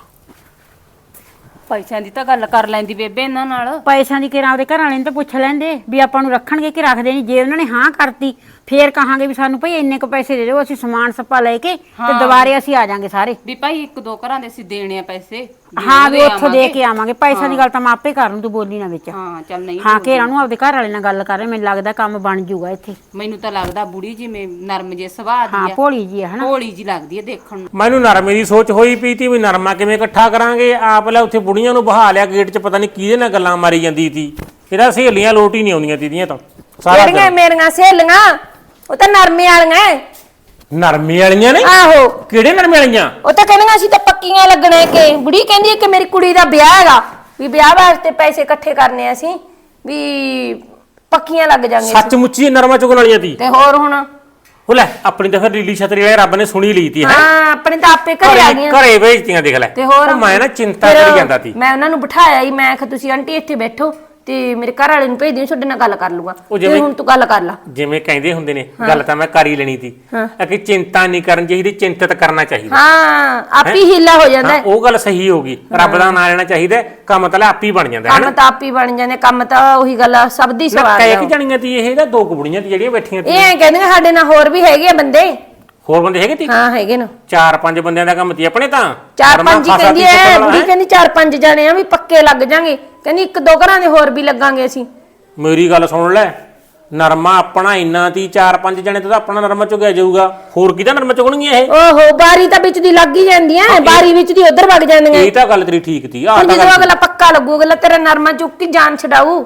ਪੈਸਿਆਂ ਦੀ ਤਾਂ ਗੱਲ ਕਰ ਲੈਂਦੀ ਬੇਬੇ ਇਹਨਾਂ ਨਾਲ। ਪੈਸਿਆਂ ਦੀ ਕਿਰਾਂ ਉਹਦੇ ਘਰ ਵਾਲੇ ਨੂੰ ਤਾਂ ਪੁੱਛ ਲੈਂਦੇ ਵੀ ਆਪਾਂ ਨੂੰ ਰੱਖਣਗੇ ਕਿ ਰੱਖਦੇ ਨਹੀਂ? ਜੇ ਉਹਨਾਂ ਨੇ ਹਾਂ ਕਰਤੀ ਫੇਰ ਕਹਾਂਗੇ ਵੀ ਸਾਨੂੰ ਭਈ ਇੰਨੇ ਕੁ ਪੈਸੇ ਦੇ ਦਿਓ ਅਸੀਂ ਸਮਾਨ ਸੱਪਾ ਲੈ ਕੇ ਤੇ ਦੁਬਾਰੇ ਅਸੀਂ ਆ ਜਾਾਂਗੇ ਸਾਰੇ। ਵੀ ਭਾਈ ਇੱਕ ਦੋ ਘਰਾਂ ਦੇ ਅਸੀਂ ਦੇਣੇ ਆ ਪੈਸੇ। ਹਾਂ ਵੀ ਉੱਥੋਂ ਦੇ ਆਵਾਂਗੇ। ਕੇ ਆਵਾਂਗੇ। ਪੈਸਿਆਂ ਦੀ ਗੱਲ ਤਾਂ ਮੈਂ ਆਪੇ ਕਰ ਲੂੰ ਤੂੰ ਬੋਲੀ ਨਾ ਵਿੱਚ। ਹਾਂ ਚੱਲ ਨਹੀਂ ਹਾਂ ਘੇਰਾਂ ਨੂੰ ਆਪਦੇ ਘਰ ਵਾਲੇ ਨਾਲ ਗੱਲ ਕਰ ਰਹੇ ਮੈਨੂੰ ਲੱਗਦਾ ਕੰਮ ਬਣ ਜੂਗਾ ਇੱਥੇ। ਮੈਨੂੰ ਤਾਂ ਲੱਗਦਾ ਬੁੜੀ ਜਿਵੇਂ ਨਰਮ ਜੇ ਸੁਭਾਅ ਹਾਂ ਦੀ ਆ। ਭੋਲੀ ਜੀ ਆ ਹਨਾ। ਭੋਲੀ ਜੀ ਲੱਗਦੀ ਹੈ ਦੇਖਣ ਨੂੰ। ਮੈਨੂੰ ਨਰਮੇ ਦੀ ਸੋਚ ਹੋਈ ਪਈ ਤੀ ਵੀ ਨਰਮਾ ਕਿਵੇਂ ਇਕੱਠਾ ਕਰਾਂਗੇ। ਆਪ ਲੈ ਉੱਥੇ ਬੁੜੀਆਂ ਨੂੰ ਬਹਾ ਲਿਆ ਗੇਟ 'ਚ ਪਤਾ ਨਹੀਂ ਕਿਹਦੇ ਨਾਲ ਗੱਲਾਂ ਮਾਰੀ ਜਾਂਦੀ ਤੀ। ਇਹਦਾ ਸਹੇਲੀਆਂ ਲੋਟ ਹੀ ਨਹੀਂ ਆਉਂਦੀਆਂ ਤੀਦੀਆਂ ਤਾਂ। ਸਾਰਾ ਮੇਰੀਆਂ ਸਹੇਲੀਆਂ ਉਹ ਤਾਂ ਨਰਮੇ ਵਾਲੀਆਂ ਐ। ਨਰਮੇ ਵਾਲੀਆਂ ਨੇ? ਆਹੋ। ਕਿਹੜੇ ਨਰਮੇ ਵਾਲੀਆਂ? ਉਹ ਤਾਂ ਕਹਿੰਦੀਆਂ ਅਸੀਂ ਤਾਂ ਪੱਕੀਆਂ ਲੱਗਣੇ ਕਿ। ਬੁੜੀ ਕਹਿੰਦੀ ਹੈ ਕਿ ਮੇਰੀ ਕੁੜੀ ਦਾ ਵਿਆਹ ਹੈਗਾ। ਵੀ ਵਿਆਹ ਵਾਸਤੇ ਪੈਸੇ ਇਕੱਠੇ ਕਰਨੇ ਆ ਅਸੀਂ। ਵੀ ਪੱਕੀਆਂ ਲੱਗ ਜਾਾਂਗੇ ਸੱਚ ਮੁੱਚੀ ਨਰਮਾ ਚੁਗਣ ਵਾਲੀਆਂ ਤੀ। ਤੇ ਹੋਰ ਹੁਣ? ਉਹ ਲੈ ਆਪਣੀ ਤਾਂ ਫਿਰ ਲੀਲੀ ਛਤਰੀ ਵਾਲੇ ਰੱਬ ਨੇ ਸੁਣੀ ਲਈ ਤੀ ਹੈ। ਹਾਂ ਆਪਣੇ ਤਾਂ ਆਪੇ ਘਰੇ ਆ ਗਈਆਂ। ਘਰੇ ਭੇਜਤੀਆਂ ਦੇਖ ਲੈ। ਤੇ ਹੋਰ? ਉਹ ਮੈਂ ਨਾ ਚਿੰਤਾ ਫਿਰ ਕਰੀ ਜਾਂਦਾ ਤੀ। ਮੈਂ ਉਹਨਾਂ ਨੂੰ ਬਿਠਾਇਆ ਹੀ ਮੈਂ ਕਿਹਾ ਤੁਸੀਂ ਆਂਟੀ ਇੱਥੇ ਬੈਠੋ। ਤੇ ਮੇਰੇ ਘਰ ਵਾਲੇ ਨੂੰ ਭੇਜ ਦਿਓ ਤੁਹਾਡੇ ਨਾਲ ਗੱਲ ਕਰ ਲੂਗਾ ਉਹ ਤੇ ਜਿਵੇਂ- ਹੁਣ ਤੂੰ ਗੱਲ ਕਰ ਲੈ। ਜਿਵੇਂ ਕਹਿੰਦੇ ਹੁੰਦੇ ਨੇ ਗੱਲ ਤਾਂ ਮੈਂ ਕਰ ਹੀ ਲੈਣੀ ਆ ਕਿ ਚਿੰਤਾ ਨਹੀਂ ਕਰਨ ਚਾਹੀਦੀ ਚਿੰਤਤ ਕਰਨਾ ਚਾਹੀਦਾ। ਹਾਂ ਆਪ ਹੀ ਹੀਲਾ ਹੋ ਜਾਂਦਾ ਹਾਂ, ਹੈ। ਉਹ ਗੱਲ ਸਹੀ ਹੋਗੀ ਰੱਬ ਦਾ ਨਾਮ ਲੈਣਾ ਚਾਹੀਦਾ ਹੈ, ਕੰਮ ਤਾਂ ਲੈ ਆਪ ਹੀ ਬਣ ਜਾਂਦਾ ਹੈ ਕੰਮ ਤਾਂ ਆਪ ਹੀ ਬਣ ਜਾਂਦੇ ਕੰਮ ਤਾਂ ਉਹੀ ਗੱਲ ਆ, ਸਭ ਦੀ ਨਾ ਸਵਾਲ ਕਹਿ ਆ ਕਿ ਜਾਣੀਆਂ ਤੀ ਇਹ ਇਹਦਾ ਦੋ ਕੁਬੜੀਆਂ ਤੀ ਜਿਹੜੀਆਂ ਬੈਠੀਆਂ ਤੀ ਇਹ ਐ ਕਹਿੰਦੇ ਨੇ ਸਾਡੇ ਨਾਲ ਹੋਰ ਵੀ ਹੈਗੇ ਆ ਬੰਦੇ। ਹੋਰ ਬੰਦੇ ਹੈਗੇ ਤੀ? ਹਾਂ ਹੈਗੇ ਨੇ। ਚਾਰ ਪੰਜ ਬੰਦਿਆਂ ਦਾ ਕੰਮ ਤੀ ਆਪਣੇ ਤਾਂ? ਚਾਰ ਪੰਜ ਹੀ ਕਹਿੰਦੀ ਐ ਬੁੜੀ। ਕਹਿੰਦੀ ਚਾਰ ਪੰਜ ਜਣੇ ਆ ਵੀ ਪੱਕੇ ਲੱਗ ਜਾਾਂਗੇ। ਕਹਿੰਦੀ ਇੱਕ ਦੋ ਘਰਾਂ ਦੇ ਹੋਰ ਵੀ ਲੱਗਾਂਗੇ ਅਸੀਂ। ਮੇਰੀ ਗੱਲ ਸੁਣ ਲੈ ਨਰਮਾ ਆਪਣਾ ਇੰਨਾ ਤੀ ਚਾਰ ਪੰਜ ਜਣੇ ਤੋਂ ਤਾਂ ਆਪਣਾ ਨਰਮਾ ਚੁਗਿਆ ਜਾਊਗਾ। ਹੋਰ ਕਿਹਦਾ ਨਰਮਾ ਚੁਗਣਗੀਆਂ ਇਹ? ਓਹੋ ਬਾਰੀ ਤਾਂ ਵਿੱਚ ਦੀ ਲੱਗ ਹੀ ਜਾਂਦੀ ਐ ਬਾਰੀ ਵਿੱਚ ਦੀ ਉਧਰ ਵਗ ਜਾਂਦੀਆਂ ਇਹ ਤਾਂ ਗੱਲ ਤੇਰੀ ਠੀਕ ਤੀ ਆਹ ਹੁਣ ਤਾਂ ਜਦੋਂ ਗੱਲ ਅਗਲਾ ਪੱਕਾ ਲੱਗੂ ਅਗਲਾ ਤੇਰਾ ਨਰਮਾ ਚੁੱਕ ਕੇ ਜਾਨ ਛਡਾਊ।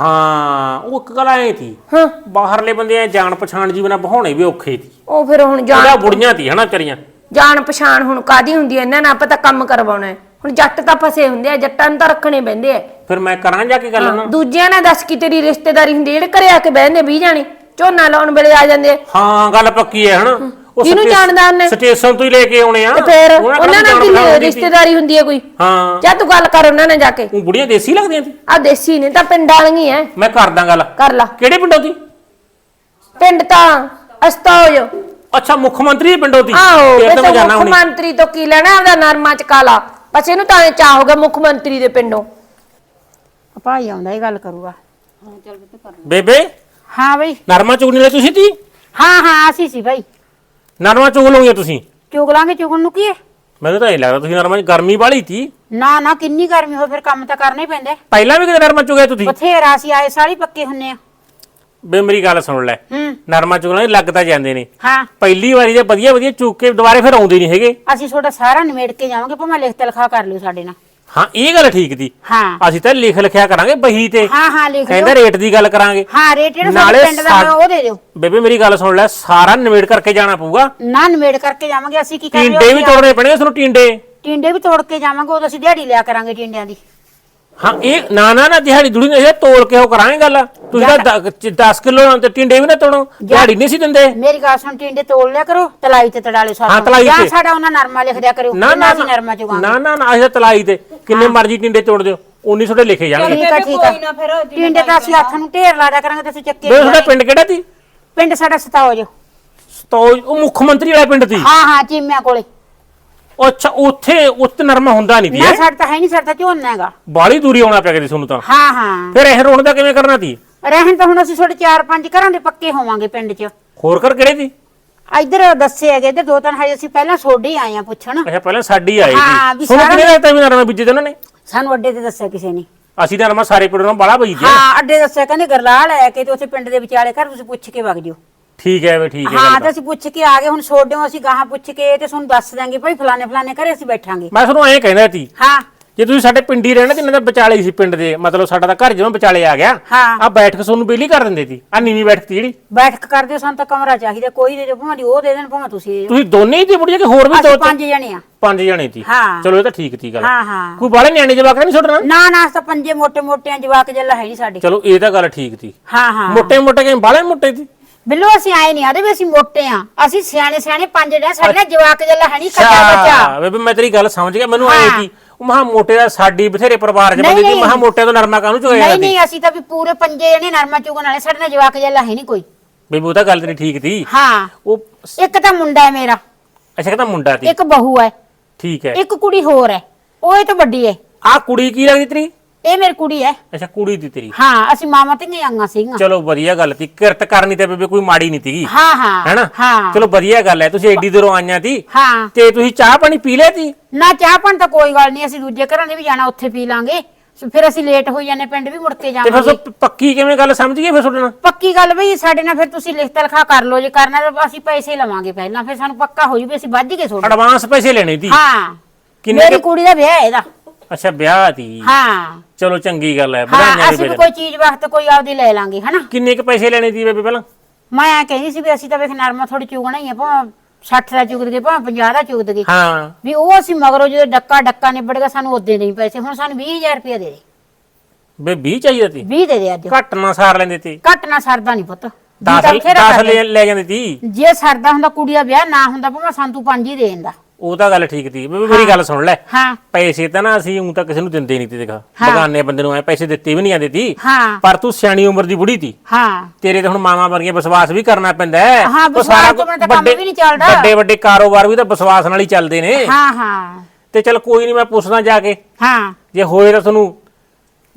ਹਾਂ ਉਹ ਇੱਕ ਗੱਲ ਐ ਤੀ। ਹਾਂ। ਬਾਹਰਲੇ ਬੰਦੇ ਐ ਜਾਣ ਪਛਾਣ ਜੀਵਨਾ ਬਹਾਉਣੇ ਵੀ ਔਖੇ ਤੀ। ਉਹ ਫਿਰ ਹੁਣ ਜਾਨ ਉਹਦਾ ਬੁੜੀਆਂ ਤੀ ਹਨਾ ਤੇਰੀਆਂ ਜਾਣ ਪਛਾਣ ਹੁਣ ਕਾਦੀ ਹੁੰਦੀ ਐ ਇਹਨਾਂ ਨਾਲ ਪਤਾ ਕੰਮ ਕਰਵਾਉਣਾ ਹੁਣ ਜੱਟ ਤਾਂ ਫਸੇ ਹੁੰਦੇ ਆ ਜੱਟਾਂ ਨੂੰ ਤਾਂ ਰੱਖਣੇ ਪੈਂਦੇ ਆ। ਫਿਰ ਮੈਂ ਕਰਾਂ ਜਾ ਕੇ ਗੱਲ ਉਹਨਾਂ ਦੂਜਿਆਂ ਨਾਲ ਦੱਸ ਕੀ ਤੇਰੀ ਰਿਸ਼ਤੇਦਾਰੀ ਹੁੰਦੀ ਜਿਹੜੇ ਘਰੇ ਆ ਕੇ ਬਹਿੰਦੇ 20 ਜਾਣੇ ਝੋਨਾ ਲਾਉਣ ਵੇਲੇ ਆ ਜਾਂਦੇ ਆ। ਹਾਂ ਗੱਲ ਪੱਕੀ ਹੈ ਹਨਾ? ਉਹ ਕਿਹਨੂੰ ਸਟੇ- ਜਾਣਦਾ ਉਹਨੇ? ਸਟੇਸ਼ਨ ਤੋਂ ਹੀ ਲੈ ਕੇ ਆਉਣੇ ਆ। ਤੇ ਫਿਰ ਉਹਨਾਂ ਨਾਲ ਜਾਣ ਕੀ ਪਛਾਣ ਹੁੰਦੀ ਸੀ। ਰਿਸ਼ਤੇਦਾਰੀ ਹੁੰਦੀ ਹੈ ਕੋਈ? ਹਾਂ। ਜਾਂ ਤੂੰ ਗੱਲ ਕਰ ਉਹਨਾਂ ਨਾਲ ਜਾ ਕੇ। ਉਹ ਬੁੜੀਆਂ ਦੇਸੀ ਲੱਗਦੀਆਂ ਸੀ। ਆ ਦੇਸੀ ਨੇ ਤਾਂ ਪਿੰਡ ਵਾਲੀਆਂ ਐ। ਮੈਂ ਕਰਦਾ ਗੱਲ। ਕਰ ਲਾ। ਕਿਹੜੇ ਪਿੰਡੋਂ ਦੀ? ਪਿੰਡ ਤਾਂ ਅਸਤਾਉਜ ਅੱਛਾ ਮੁੱਖ ਮੰਤਰੀ ਦੇ ਪਿੰਡੋਂ ਦੀ। ਇਹ ਤਾਂ ਮੈਂ ਜਾਣਾ ਮੁੱਖ ਹੁਣੀ। ਮੰਤਰੀ ਤੋਂ ਕੀ ਲੈਣਾ ਉਹਦਾ ਨਰਮਾ ਚ ਕਾਲਾ। ਬਸ ਇਹਨੂੰ ਤਾਂ ਚਾਹ ਹੋ ਗਿਆ ਮੁੱਖ ਮੰਤਰੀ ਦੇ ਪਿੰਡੋਂ। ਭਾਈ ਆਉਂਦਾ ਇਹ ਗੱਲ ਕਰੂਗਾ। ਬੇਬੇ ਹਾਂ ਬਈ। ਨਰਮਾ ਚੁਗਣੀ ਲੈ ਤੁਸੀਂ ਤੀ? ਹਾਂ ਹਾਂ ਅਸੀਂ ਸੀ ਭਾਈ ਨਰਮਾ ਚੁਗ ਲਓਗੇ ਤੁਸੀਂ? ਚੁਗ ਲਾਂਗੇ ਚੁਗਣ ਨੂੰ ਕੀ ਹੈ? ਮੈਨੂੰ ਤਾਂ ਇਹ ਲੱਗਦਾ ਤੁਸੀਂ ਨਰਮਾ 'ਚ ਗਰਮੀ ਵਾਲੀ ਤੀ। ਨਾ ਨਾ ਕਿੰਨੀ ਗਰਮੀ ਹੋ ਫਿਰ ਕੰਮ ਤਾਂ ਕਰਨਾ ਹੀ ਪੈਂਦਾ ਹੈ। ਪਹਿਲਾਂ ਵੀ ਕਦੇ ਨਰਮਾ ਚੁਗਿਆ ਤੁਸੀਂ? ਬਥੇਰਾ ਅਸੀਂ ਆਏ ਸਾਲੀ ਪੱਕੇ ਹੁੰਨੇ ਆ। ਬੇ ਮੇਰੀ ਗੱਲ ਸੁਣ ਲੈ। ਹੂੰ। ਨਰਮਾ ਚੁਗਣਾ ਲੱਗ ਤਾਂ ਜਾਂਦੇ ਨੇ। ਹਾਂ। ਪਹਿਲੀ ਵਾਰੀ ਜੇ ਵਧੀਆ ਵਧੀਆ ਚੁੱਕ ਕੇ ਦੁਬਾਰੇ ਫਿਰ ਆਉਂਦੇ ਨਹੀਂ ਹੈਗੇ। ਅਸੀਂ ਤੁਹਾਡਾ ਸਾਰਾ ਨਿਮੇੜ ਕੇ ਜਾਵਾਂਗੇ ਭਾਵੇਂ ਲਿਖਤ ਲਿਖਾ ਕਰ ਲਿਓ ਸਾਡੇ ਨਾਲ। ਹਾਂ ਇਹ ਗੱਲ ਠੀਕ ਤੀ ਹਾਂ। ਅਸੀਂ ਤਾਂ ਲਿਖ ਲਿਖਿਆ ਕਰਾਂਗੇ ਬਹੀ ਤੇ। ਹਾਂ ਹਾਂ ਲਿਖ ਕਹਿੰਦਾ ਦਿਓ ਰੇਟ ਦੀ ਗੱਲ ਕਰਾਂਗੇ। ਹਾਂ ਰੇਟ ਜਿਹੜਾ ਨਾਲੇ ਸਾਡੇ ਪਿੰਡ ਦਾ ਸਾ- ਉਹ ਦੇ ਦਿਓ। ਬੇਬੇ ਮੇਰੀ ਗੱਲ ਸੁਣ ਲੈ ਸਾਰਾ ਨਿਬੇੜ ਕਰਕੇ ਜਾਣਾ ਪਊਗਾ। ਨਾ ਨਿਮੇੜ ਕਰਕੇ ਜਾਵਾਂਗੇ ਅਸੀਂ ਕੀ ਕਰਾਂਗੇ ਟਿੰਡੇ ਵੀ ਤੋੜਨੇ ਪੈਣਗੇ ਤੁਹਾਨੂੰ ਟਿੰਡੇ। ਟਿੰਡੇ ਵੀ ਤੋੜ ਕੇ ਜਾਵਾਂਗੇ ਉਦੋਂ ਅਸੀਂ ਦਿਹਾੜੀ ਲਿਆ ਕਰਾਂਗੇ ਟਿੰਡਿਆਂ ਦੀ। ਹਾਂ ਇਹ ਨਾ ਨਾ ਨਾ ਦਿਹਾੜੀ ਦੁੜੀ ਨਹੀਂ ਇਹ ਤੋਲ ਕੇ ਉਹ ਕਰਾਂਗੇ ਗੱਲ। ਤੁਸੀਂ ਤਾਂ 10 ਕਿਲੋ ਤੇ ਟਿੰਡੇ ਵੀ ਨਾ ਤੋੜੋ ਦਿਹਾੜੀ ਨਹੀਂ ਸੀ ਦਿੰਦੇ। ਮੇਰੀ ਗੱਲ ਸੁਣ ਟਿੰਡੇ ਤੋਲ ਲਿਆ ਕਰੋ ਤਲਾਈ ਤੇ ਤੜਾਲੇ ਤਲਾਈ ਜਾਂ ਤੇ। ਸਾਡਾ ਉਹਨਾਂ ਨਰਮਾ ਲਿਖ ਦਿਆ ਕਰਿਓ ਨਾ ਨਾ ਨਰਮਾ ਚੁਗਾਂਗੇ ਨਾ ਨਾ ਨਾ ਅਸੀਂ ਤਲਾਈ ਤੇ ਕਿੰਨੇ ਮਰਜ਼ੀ ਟਿੰਡੇ ਤੋੜ ਦਿਓ ਉਨੀ ਤੁਹਾਡੇ ਲਿਖੇ ਜਾਣਗੇ। ਠੀਕ ਆ ਠੀਕ ਆ। ਟਿੰਡੇ ਤਾਂ ਅਸੀਂ ਹੱਥ ਨੂੰ ਢੇਰ ਲਾ ਦਿਆ ਕਰਾਂਗੇ ਤੇ ਅਸੀਂ ਚੱਕੇ ਬੇ ਤੁਹਾਡਾ ਪਿੰਡ ਕਿਹੜਾ ਸੀ? ਪਿੰਡ ਸਾਡਾ ਸਤਾਓ ਜੋ ਤੋ ਉਹ ਮੁੱਖ ਮੰਤਰੀ ਵਾਲਾ ਪਿੰਡ ਸੀ। ਹਾਂ ਹਾਂ ਚੀਮਿਆਂ ਕੋਲੇ। ਅੱਛਾ ਉੱਥੇ ਉੱਤ ਨਰਮਾ ਹੁੰਦਾ ਨਹੀਂ ਨਾ ਸੀ ਸਾਡਾ ਤਾਂ ਹੈ ਨਹੀਂ ਸਾਡਾ ਤਾਂ ਝੋਨਾ ਹੈਗਾ। ਬਾਲੀ ਦੂਰੀ ਆਉਣਾ ਪਿਆ ਕਰੀ ਤੁਹਾਨੂੰ ਤਾਂ। ਹਾਂ ਹਾਂ। ਫਿਰ ਇਹ ਰੋਣ ਦਾ ਕਿਵੇਂ ਕਰਨਾ ਸੀ ਰਹਿਣ ਤਾਂ ਹੁਣ ਅਸੀਂ ਚਾਰ ਪੰਜ ਘਰਾਂ ਦੇ ਪੱਕੇ ਹੋਵਾਂਗੇ ਪਿੰਡ 'ਚ। ਹੋਰ ਕਰ ਕਿਹੜੇ ਸੀ ਇੱਧਰ ਦੱਸੇ ਹੈਗੇ ਇੱਧਰ ਦੋ ਤਿੰਨ ਹਜੇ ਅਸੀਂ ਪਹਿਲਾਂ ਹੀ ਆਏ ਆ ਪੁੱਛਣ। ਅੱਛਾ ਪਹਿਲਾਂ ਸਾਡੀ ਆਈ ਹਾਂ, ਸੀ ਵੀ ਸਾਰਾ- ਕਿਹਨੇ ਦਿੱਤਾ ਵੀ ਨਰਮਾ ਬੀਜੇ ਤੇ ਉਹਨਾਂ ਨੇ? ਸਾਨੂੰ ਅੱਡੇ ਤੇ ਦੱਸਿਆ ਕਿਸੇ ਨੇ। ਅਸੀਂ ਤਾਂ ਨਰਮਾ ਸਾਰੇ ਪਿੰਡ ਨੂੰ ਬਾਲਾ ਬੀਜਿਆ। ਹਾਂ ਅੱਡੇ ਦੱਸਿਆ ਕਹਿੰਦੇ ਗਰਲਾਲ ਆਇਆ ਕਿ ਤੇ ਉੱਥੇ ਪਿੰਡ ਦੇ ਵਿਚਾਲੇ ਘਰ ਤੁਸੀਂ ਪੁੱਛ ਕੇ ਵਗ ਜਿਓ। ਠੀਕ ਹੈ ਵੇ ਠੀਕ ਹੈ ਹਾਂ ਗੱਲ ਤੇ ਅਸੀਂ ਪੁੱਛ ਕੇ ਆ ਗਏ ਹੁਣ ਸੋਡਿਓ ਅਸੀਂ ਗਾਹਾਂ ਪੁੱਛ ਕੇ ਤੇ ਤੁਹਾਨੂੰ ਦੱਸ ਦਾਂਗੇ ਭਾਈ ਫਲਾਣੇ ਫਲਾਣੇ ਘਰੇ ਅਸੀਂ ਬੈਠਾਂਗੇ। ਮੈਂ ਤੁਹਾਨੂੰ ਐਂ ਕਹਿੰਦਾ ਸੀ ਹਾਂ। ਜੇ ਤੁਸੀਂ ਸਾਡੇ ਪਿੰਡੀ ਰਹਿਣਾ ਤੇ ਇਹਨਾਂ ਦਾ ਵਿਚਾਲੇ ਸੀ ਪਿੰਡ ਦੇ ਮਤਲਬ ਸਾਡਾ ਤਾਂ ਘਰ ਜਦੋਂ ਵਿਚਾਲੇ ਆ ਗਿਆ ਹਾਂ। ਆ ਬੈਠਕ ਤੁਹਾਨੂੰ ਬੇਲੀ ਕਰ ਦਿੰਦੇ ਸੀ ਆ ਨੀਵੀਂ ਬੈਠਕ ਸੀ ਜਿਹੜੀ। ਬੈਠਕ ਕਰਦੇ ਹੋ, ਸਾਨੂੰ ਤਾਂ ਕਮਰਾ ਚਾਹੀਦਾ ਕੋਈ ਦੇ ਦਿਓ ਭਾਵੇਂ ਉਹ ਦੇ ਦੇਣ ਭਾਵੇਂ ਤੁਸੀਂ ਦੇ ਦਿਓ। ਤੁਸੀਂ ਦੋਨੇ ਹੀ ਤੇ ਬੁੜੀਆਂ ਕਿ ਹੋਰ ਵੀ ਅਸੀਂ ਦੋ ਪੰਜ ਜਣੇ ਆ। ਪੰਜ ਜਣੇ ਸੀ। ਹਾਂ। ਚਲੋ ਇਹ ਤਾਂ ਠੀਕ ਸੀ ਗੱਲ। ਹਾਂ ਹਾਂ। ਕੋਈ ਬਾਲੇ ਨਿਆਣੇ ਜਵਾਕ ਨਹੀਂ ਛੱਡਣਾ ਨਾ ਨਾ ਅਸੀਂ ਤਾਂ ਪੰਜੇ ਮੋਟੇ ਮੋਟੇ ਜਵਾਕ ਜੱਲਾ ਹੈ ਨਹੀਂ ਸਾਡੇ। ਚਲੋ ਇਹ ਤਾਂ ਗੱਲ ਠੀਕ ਸੀ। ਹਾਂ ਹਾਂ। ਮੋਟੇ ਮੋਟੇ ਕਿ ਬਾਲੇ ਮੋਟੇ ਸੀ? ਬਿੱਲੋ ਅਸੀਂ ਆਏ ਨਹੀਂ ਆਦੇ ਵੀ ਅਸੀਂ ਮੋਟੇ ਆ। ਅਸੀਂ ਸਿਆਣੇ ਸਿਆਣੇ ਪੰਜ ਆ, ਸਾਡੇ ਨਾਲ ਜਵਾਕ ਜੱਲਾ ਹੈ ਨਹੀਂ ਕੱਚਾ ਬੱਚਾ। ਬੇਬੇ ਮੈਂ ਤੇਰੀ ਗੱਲ ਸਮਝ ਗਿਆ ਮੈਨੂੰ ਆਏ। ਸੀ ਉਹ ਮਹਾ ਮੋਟੇ ਦਾ ਸਾਡੀ ਬਥੇਰੇ ਪਰਿਵਾਰ ਚ ਬੰਦੇ ਦੀ। ਮਹਾ ਮੋਟੇ ਤੋਂ ਨਰਮਾ ਕਾਹਨੂੰ ਚੁਗਿਆ ਨਹੀਂ ਨਹੀਂ ਅਸੀਂ ਤਾਂ ਵੀ ਪੂਰੇ ਪੰਜੇ ਜਣੇ ਨਰਮਾ ਚੁਗਣ ਵਾਲੇ ਸਾਡੇ ਨਾਲ ਜਵਾਕ ਜੱਲਾ ਹੈ ਨਹੀਂ ਕੋਈ। ਬੇਬੇ ਉਹ ਤਾਂ ਗੱਲ ਤੇਰੀ ਠੀਕ ਸੀ। ਹਾਂ। ਉਹ ਇੱਕ ਤਾਂ ਮੁੰਡਾ ਹੈ ਮੇਰਾ। ਅੱਛਾ ਕਹਿੰਦਾ ਮੁੰਡਾ ਸੀ। ਇੱਕ ਬਹੂ ਹੈ। ਠੀਕ ਹੈ। ਇੱਕ ਕੁੜੀ ਹੋਰ ਹੈ। ਉਹ ਇਹ ਤੋਂ ਵੱਡੀ ਹੈ। ਆ ਕੁੜੀ ਕੀ ਲੱਗਦੀ ਤੇਰੀ? ਇਹ ਮੇਰੀ ਕੁੜੀ ਹੈ ਅੱਛਾ ਕੁੜੀ ਦੀ ਤੇਰੀ। ਹਾਂ ਅਸੀਂ ਮਾਮਾ ਤੇ ਨਹੀਂ ਆਂਗਾ ਸੀਗਾ ਚਲੋ ਵਧੀਆ ਗੱਲ ਤੀ ਕਿਰਤ ਕਰਨੀ ਤੇ ਬੇਬੇ ਕੋਈ ਮਾੜੀ ਨਹੀਂ ਤੀਗੀ ਹਾਂ ਹਾਂ ਹੈਨਾ? ਹਾਂ। ਚਲੋ ਵਧੀਆ ਗੱਲ ਹੈ ਤੁਸੀਂ ਐਡੀ ਦੂਰੋਂ ਆਈਆਂ ਤੀ। ਹਾਂ। ਤੇ ਤੁਸੀਂ ਚਾਹ ਪਾਣੀ ਪੀ ਲਿਆ ਤੀ? ਨਾ ਚਾਹ ਪਾਣ ਤਾਂ ਕੋਈ ਗੱਲ ਨਹੀਂ ਅਸੀਂ ਦੂਜੇ ਘਰਾਂ ਦੇ ਵੀ ਜਾਣਾ ਉੱਥੇ ਪੀ ਲਾਂਗੇ। ਸੋ ਫਿਰ ਅਸੀਂ ਲੇਟ ਹੋਈ ਜਾਂਦੇ ਪਿੰਡ ਵੀ ਮੁੜ ਕੇ ਤੇ ਫਿਰ ਜਾਵਾਂਗੇ। ਸੋ ਪੱਕੀ ਕਿਵੇਂ ਗੱਲ ਸਮਝ ਗਏ ਫਿਰ ਤੁਹਾਡੇ ਨਾਲ? ਪੱਕੀ ਗੱਲ ਬਈ ਸਾਡੇ ਨਾਲ ਫਿਰ ਤੁਸੀਂ ਲਿਖਤ ਲਿਖਾ ਕਰ ਲਓ ਜੇ ਕਰਨਾ ਤਾਂ ਅਸੀਂ ਪੈਸੇ ਲਵਾਂਗੇ ਪਹਿਲਾਂ ਫਿਰ ਸਾਨੂੰ ਪੱਕਾ ਹੋ ਜੂ ਵੀ ਅਸੀਂ ਵੱਧ ਕੇ ਸੋੜ ਐਡਵਾਂਸ ਪੈਸੇ ਲੈਣੇ ਤੀ ਹਾਂ। ਕਿੰਨੇ ਮੇਰੀ ਕੁ- ਕੁੜੀ ਦਾ ਵਿਆਹ ਹੈ ਇਹਦਾ। ਅੱਛਾ ਵਿਆਹ ਤੀ। ਹਾਂ। ਚਲੋ ਚੰਗੀ ਗੱਲ ਹੈ ਹਾਂ ਵਧਾਈਆਂ ਅਸੀਂ ਦੀ ਕੋਈ ਚੀਜ਼ ਵਕਤ ਕੋਈ ਆਪਦੀ ਲੈ ਲਾਂਗੇ ਹਨਾ? ਕਿੰਨੇ ਕ ਪੈਸੇ ਲੈਣੇ ਤੀ ਬੇਬੇ ਪਹਿਲਾਂ? ਮੈਂ ਆ ਕਹਿੰਦੀ ਸੀ ਵੀ ਅਸੀਂ ਤਾਂ ਵੇਖ ਨਰਮਾ ਥੋੜੀ ਚੁਗਣਾ ਹੀ ਆ ਭਾਵੇਂ 60 ਦਾ ਚੁਗ ਦਗੇ ਭਾਵੇਂ 50 ਦਾ ਚੁਗ ਦਗੇ ਹਾਂ। ਵੀ ਉਹ ਅਸੀਂ ਮਗਰੋਂ ਜਦੋਂ ਡੱਕਾ ਡੱਕਾ ਨਿਬੜ ਗਿਆ ਸਾਨੂੰ ਉਦੋਂ ਨਹੀਂ ਪੈਸੇ ਹੁਣ ਸਾਨੂੰ 20000 ਰੁਪਏ ਦੇ ਦੇ। ਬੇ 20 ਚਾਹੀਦਾ ਤੀ 20 ਦੇ ਦੇ ਅੱਜ। ਘੱਟ ਨਾ ਸਾਰ ਲੈਂਦੇ ਤੀ ਘੱਟ ਨਾ ਸਰਦਾ ਨਹੀਂ ਪੁੱਤ। 10 ਤਾਂ ਬਥੇਰਾ 10 ਕਰਦੇ। ਲੈ ਲੈ ਜਾਂਦੇ ਤੀ ਜੇ ਸਰਦਾ ਹੁੰਦਾ ਕੁੜੀ ਦਾ ਵਿਆਹ ਨਾ ਹੁੰਦਾ ਭਾਵੇਂ ਸਾਨੂੰ ਤੂੰ ਪੰਜ ਹੀ ਦੇ ਦਿੰਦਾ। ਉਹ ਤਾਂ ਗੱਲ ਠੀਕ ਤੀ ਬੇਬੇ ਮੇਰੀ ਗੱਲ ਸੁਣ ਲੈ। ਹਾਂ। ਪੈਸੇ ਤਾਂ ਨਾ ਅਸੀਂ ਉਂ ਤਾਂ ਕਿਸੇ ਨੂੰ ਦਿੰਦੇ ਨਹੀਂ ਤੀ ਦੇਖਾ। ਬਗਾਨੇ ਬੰਦੇ ਨੂੰ ਐ ਪੈਸੇ ਦਿੱਤੇ ਵੀ ਨਹੀਂ ਜਾਂਦੇ ਤੀ। ਹਾਂ। ਪਰ ਤੂੰ ਸਿਆਣੀ ਉਮਰ ਦੀ ਬੁੜੀ ਤੀ। ਹਾਂ। ਤੇਰੇ ਤੇ ਹੁਣ ਮਾਮਾ ਵਰਗੀਆਂ ਵਿਸ਼ਵਾਸ ਵੀ ਕਰਨਾ ਪੈਂਦਾ ਹੈ। ਹਾਂ, ਉਹ ਵਿਸ਼ਵਾਸ ਸਾਰਾ ਤੋਂ ਬਿਨਾਂ ਤਾਂ ਕੰਮ ਵੱਡੇ- ਵੀ ਨਹੀਂ ਚੱਲਦਾ। ਵੱਡੇ ਵੱਡੇ ਕਾਰੋਬਾਰ ਵੀ ਤਾਂ ਵਿਸ਼ਵਾਸ ਨਾਲ ਹੀ ਚੱਲਦੇ ਨੇ। ਹਾਂ ਹਾਂ। ਤੇ ਚਲ ਕੋਈ ਨਹੀਂ ਮੈਂ ਪੁੱਛਦਾ ਜਾ ਕੇ। ਹਾਂ। ਜੇ ਹੋਏ ਤਾਂ ਤੁਹਾਨੂੰ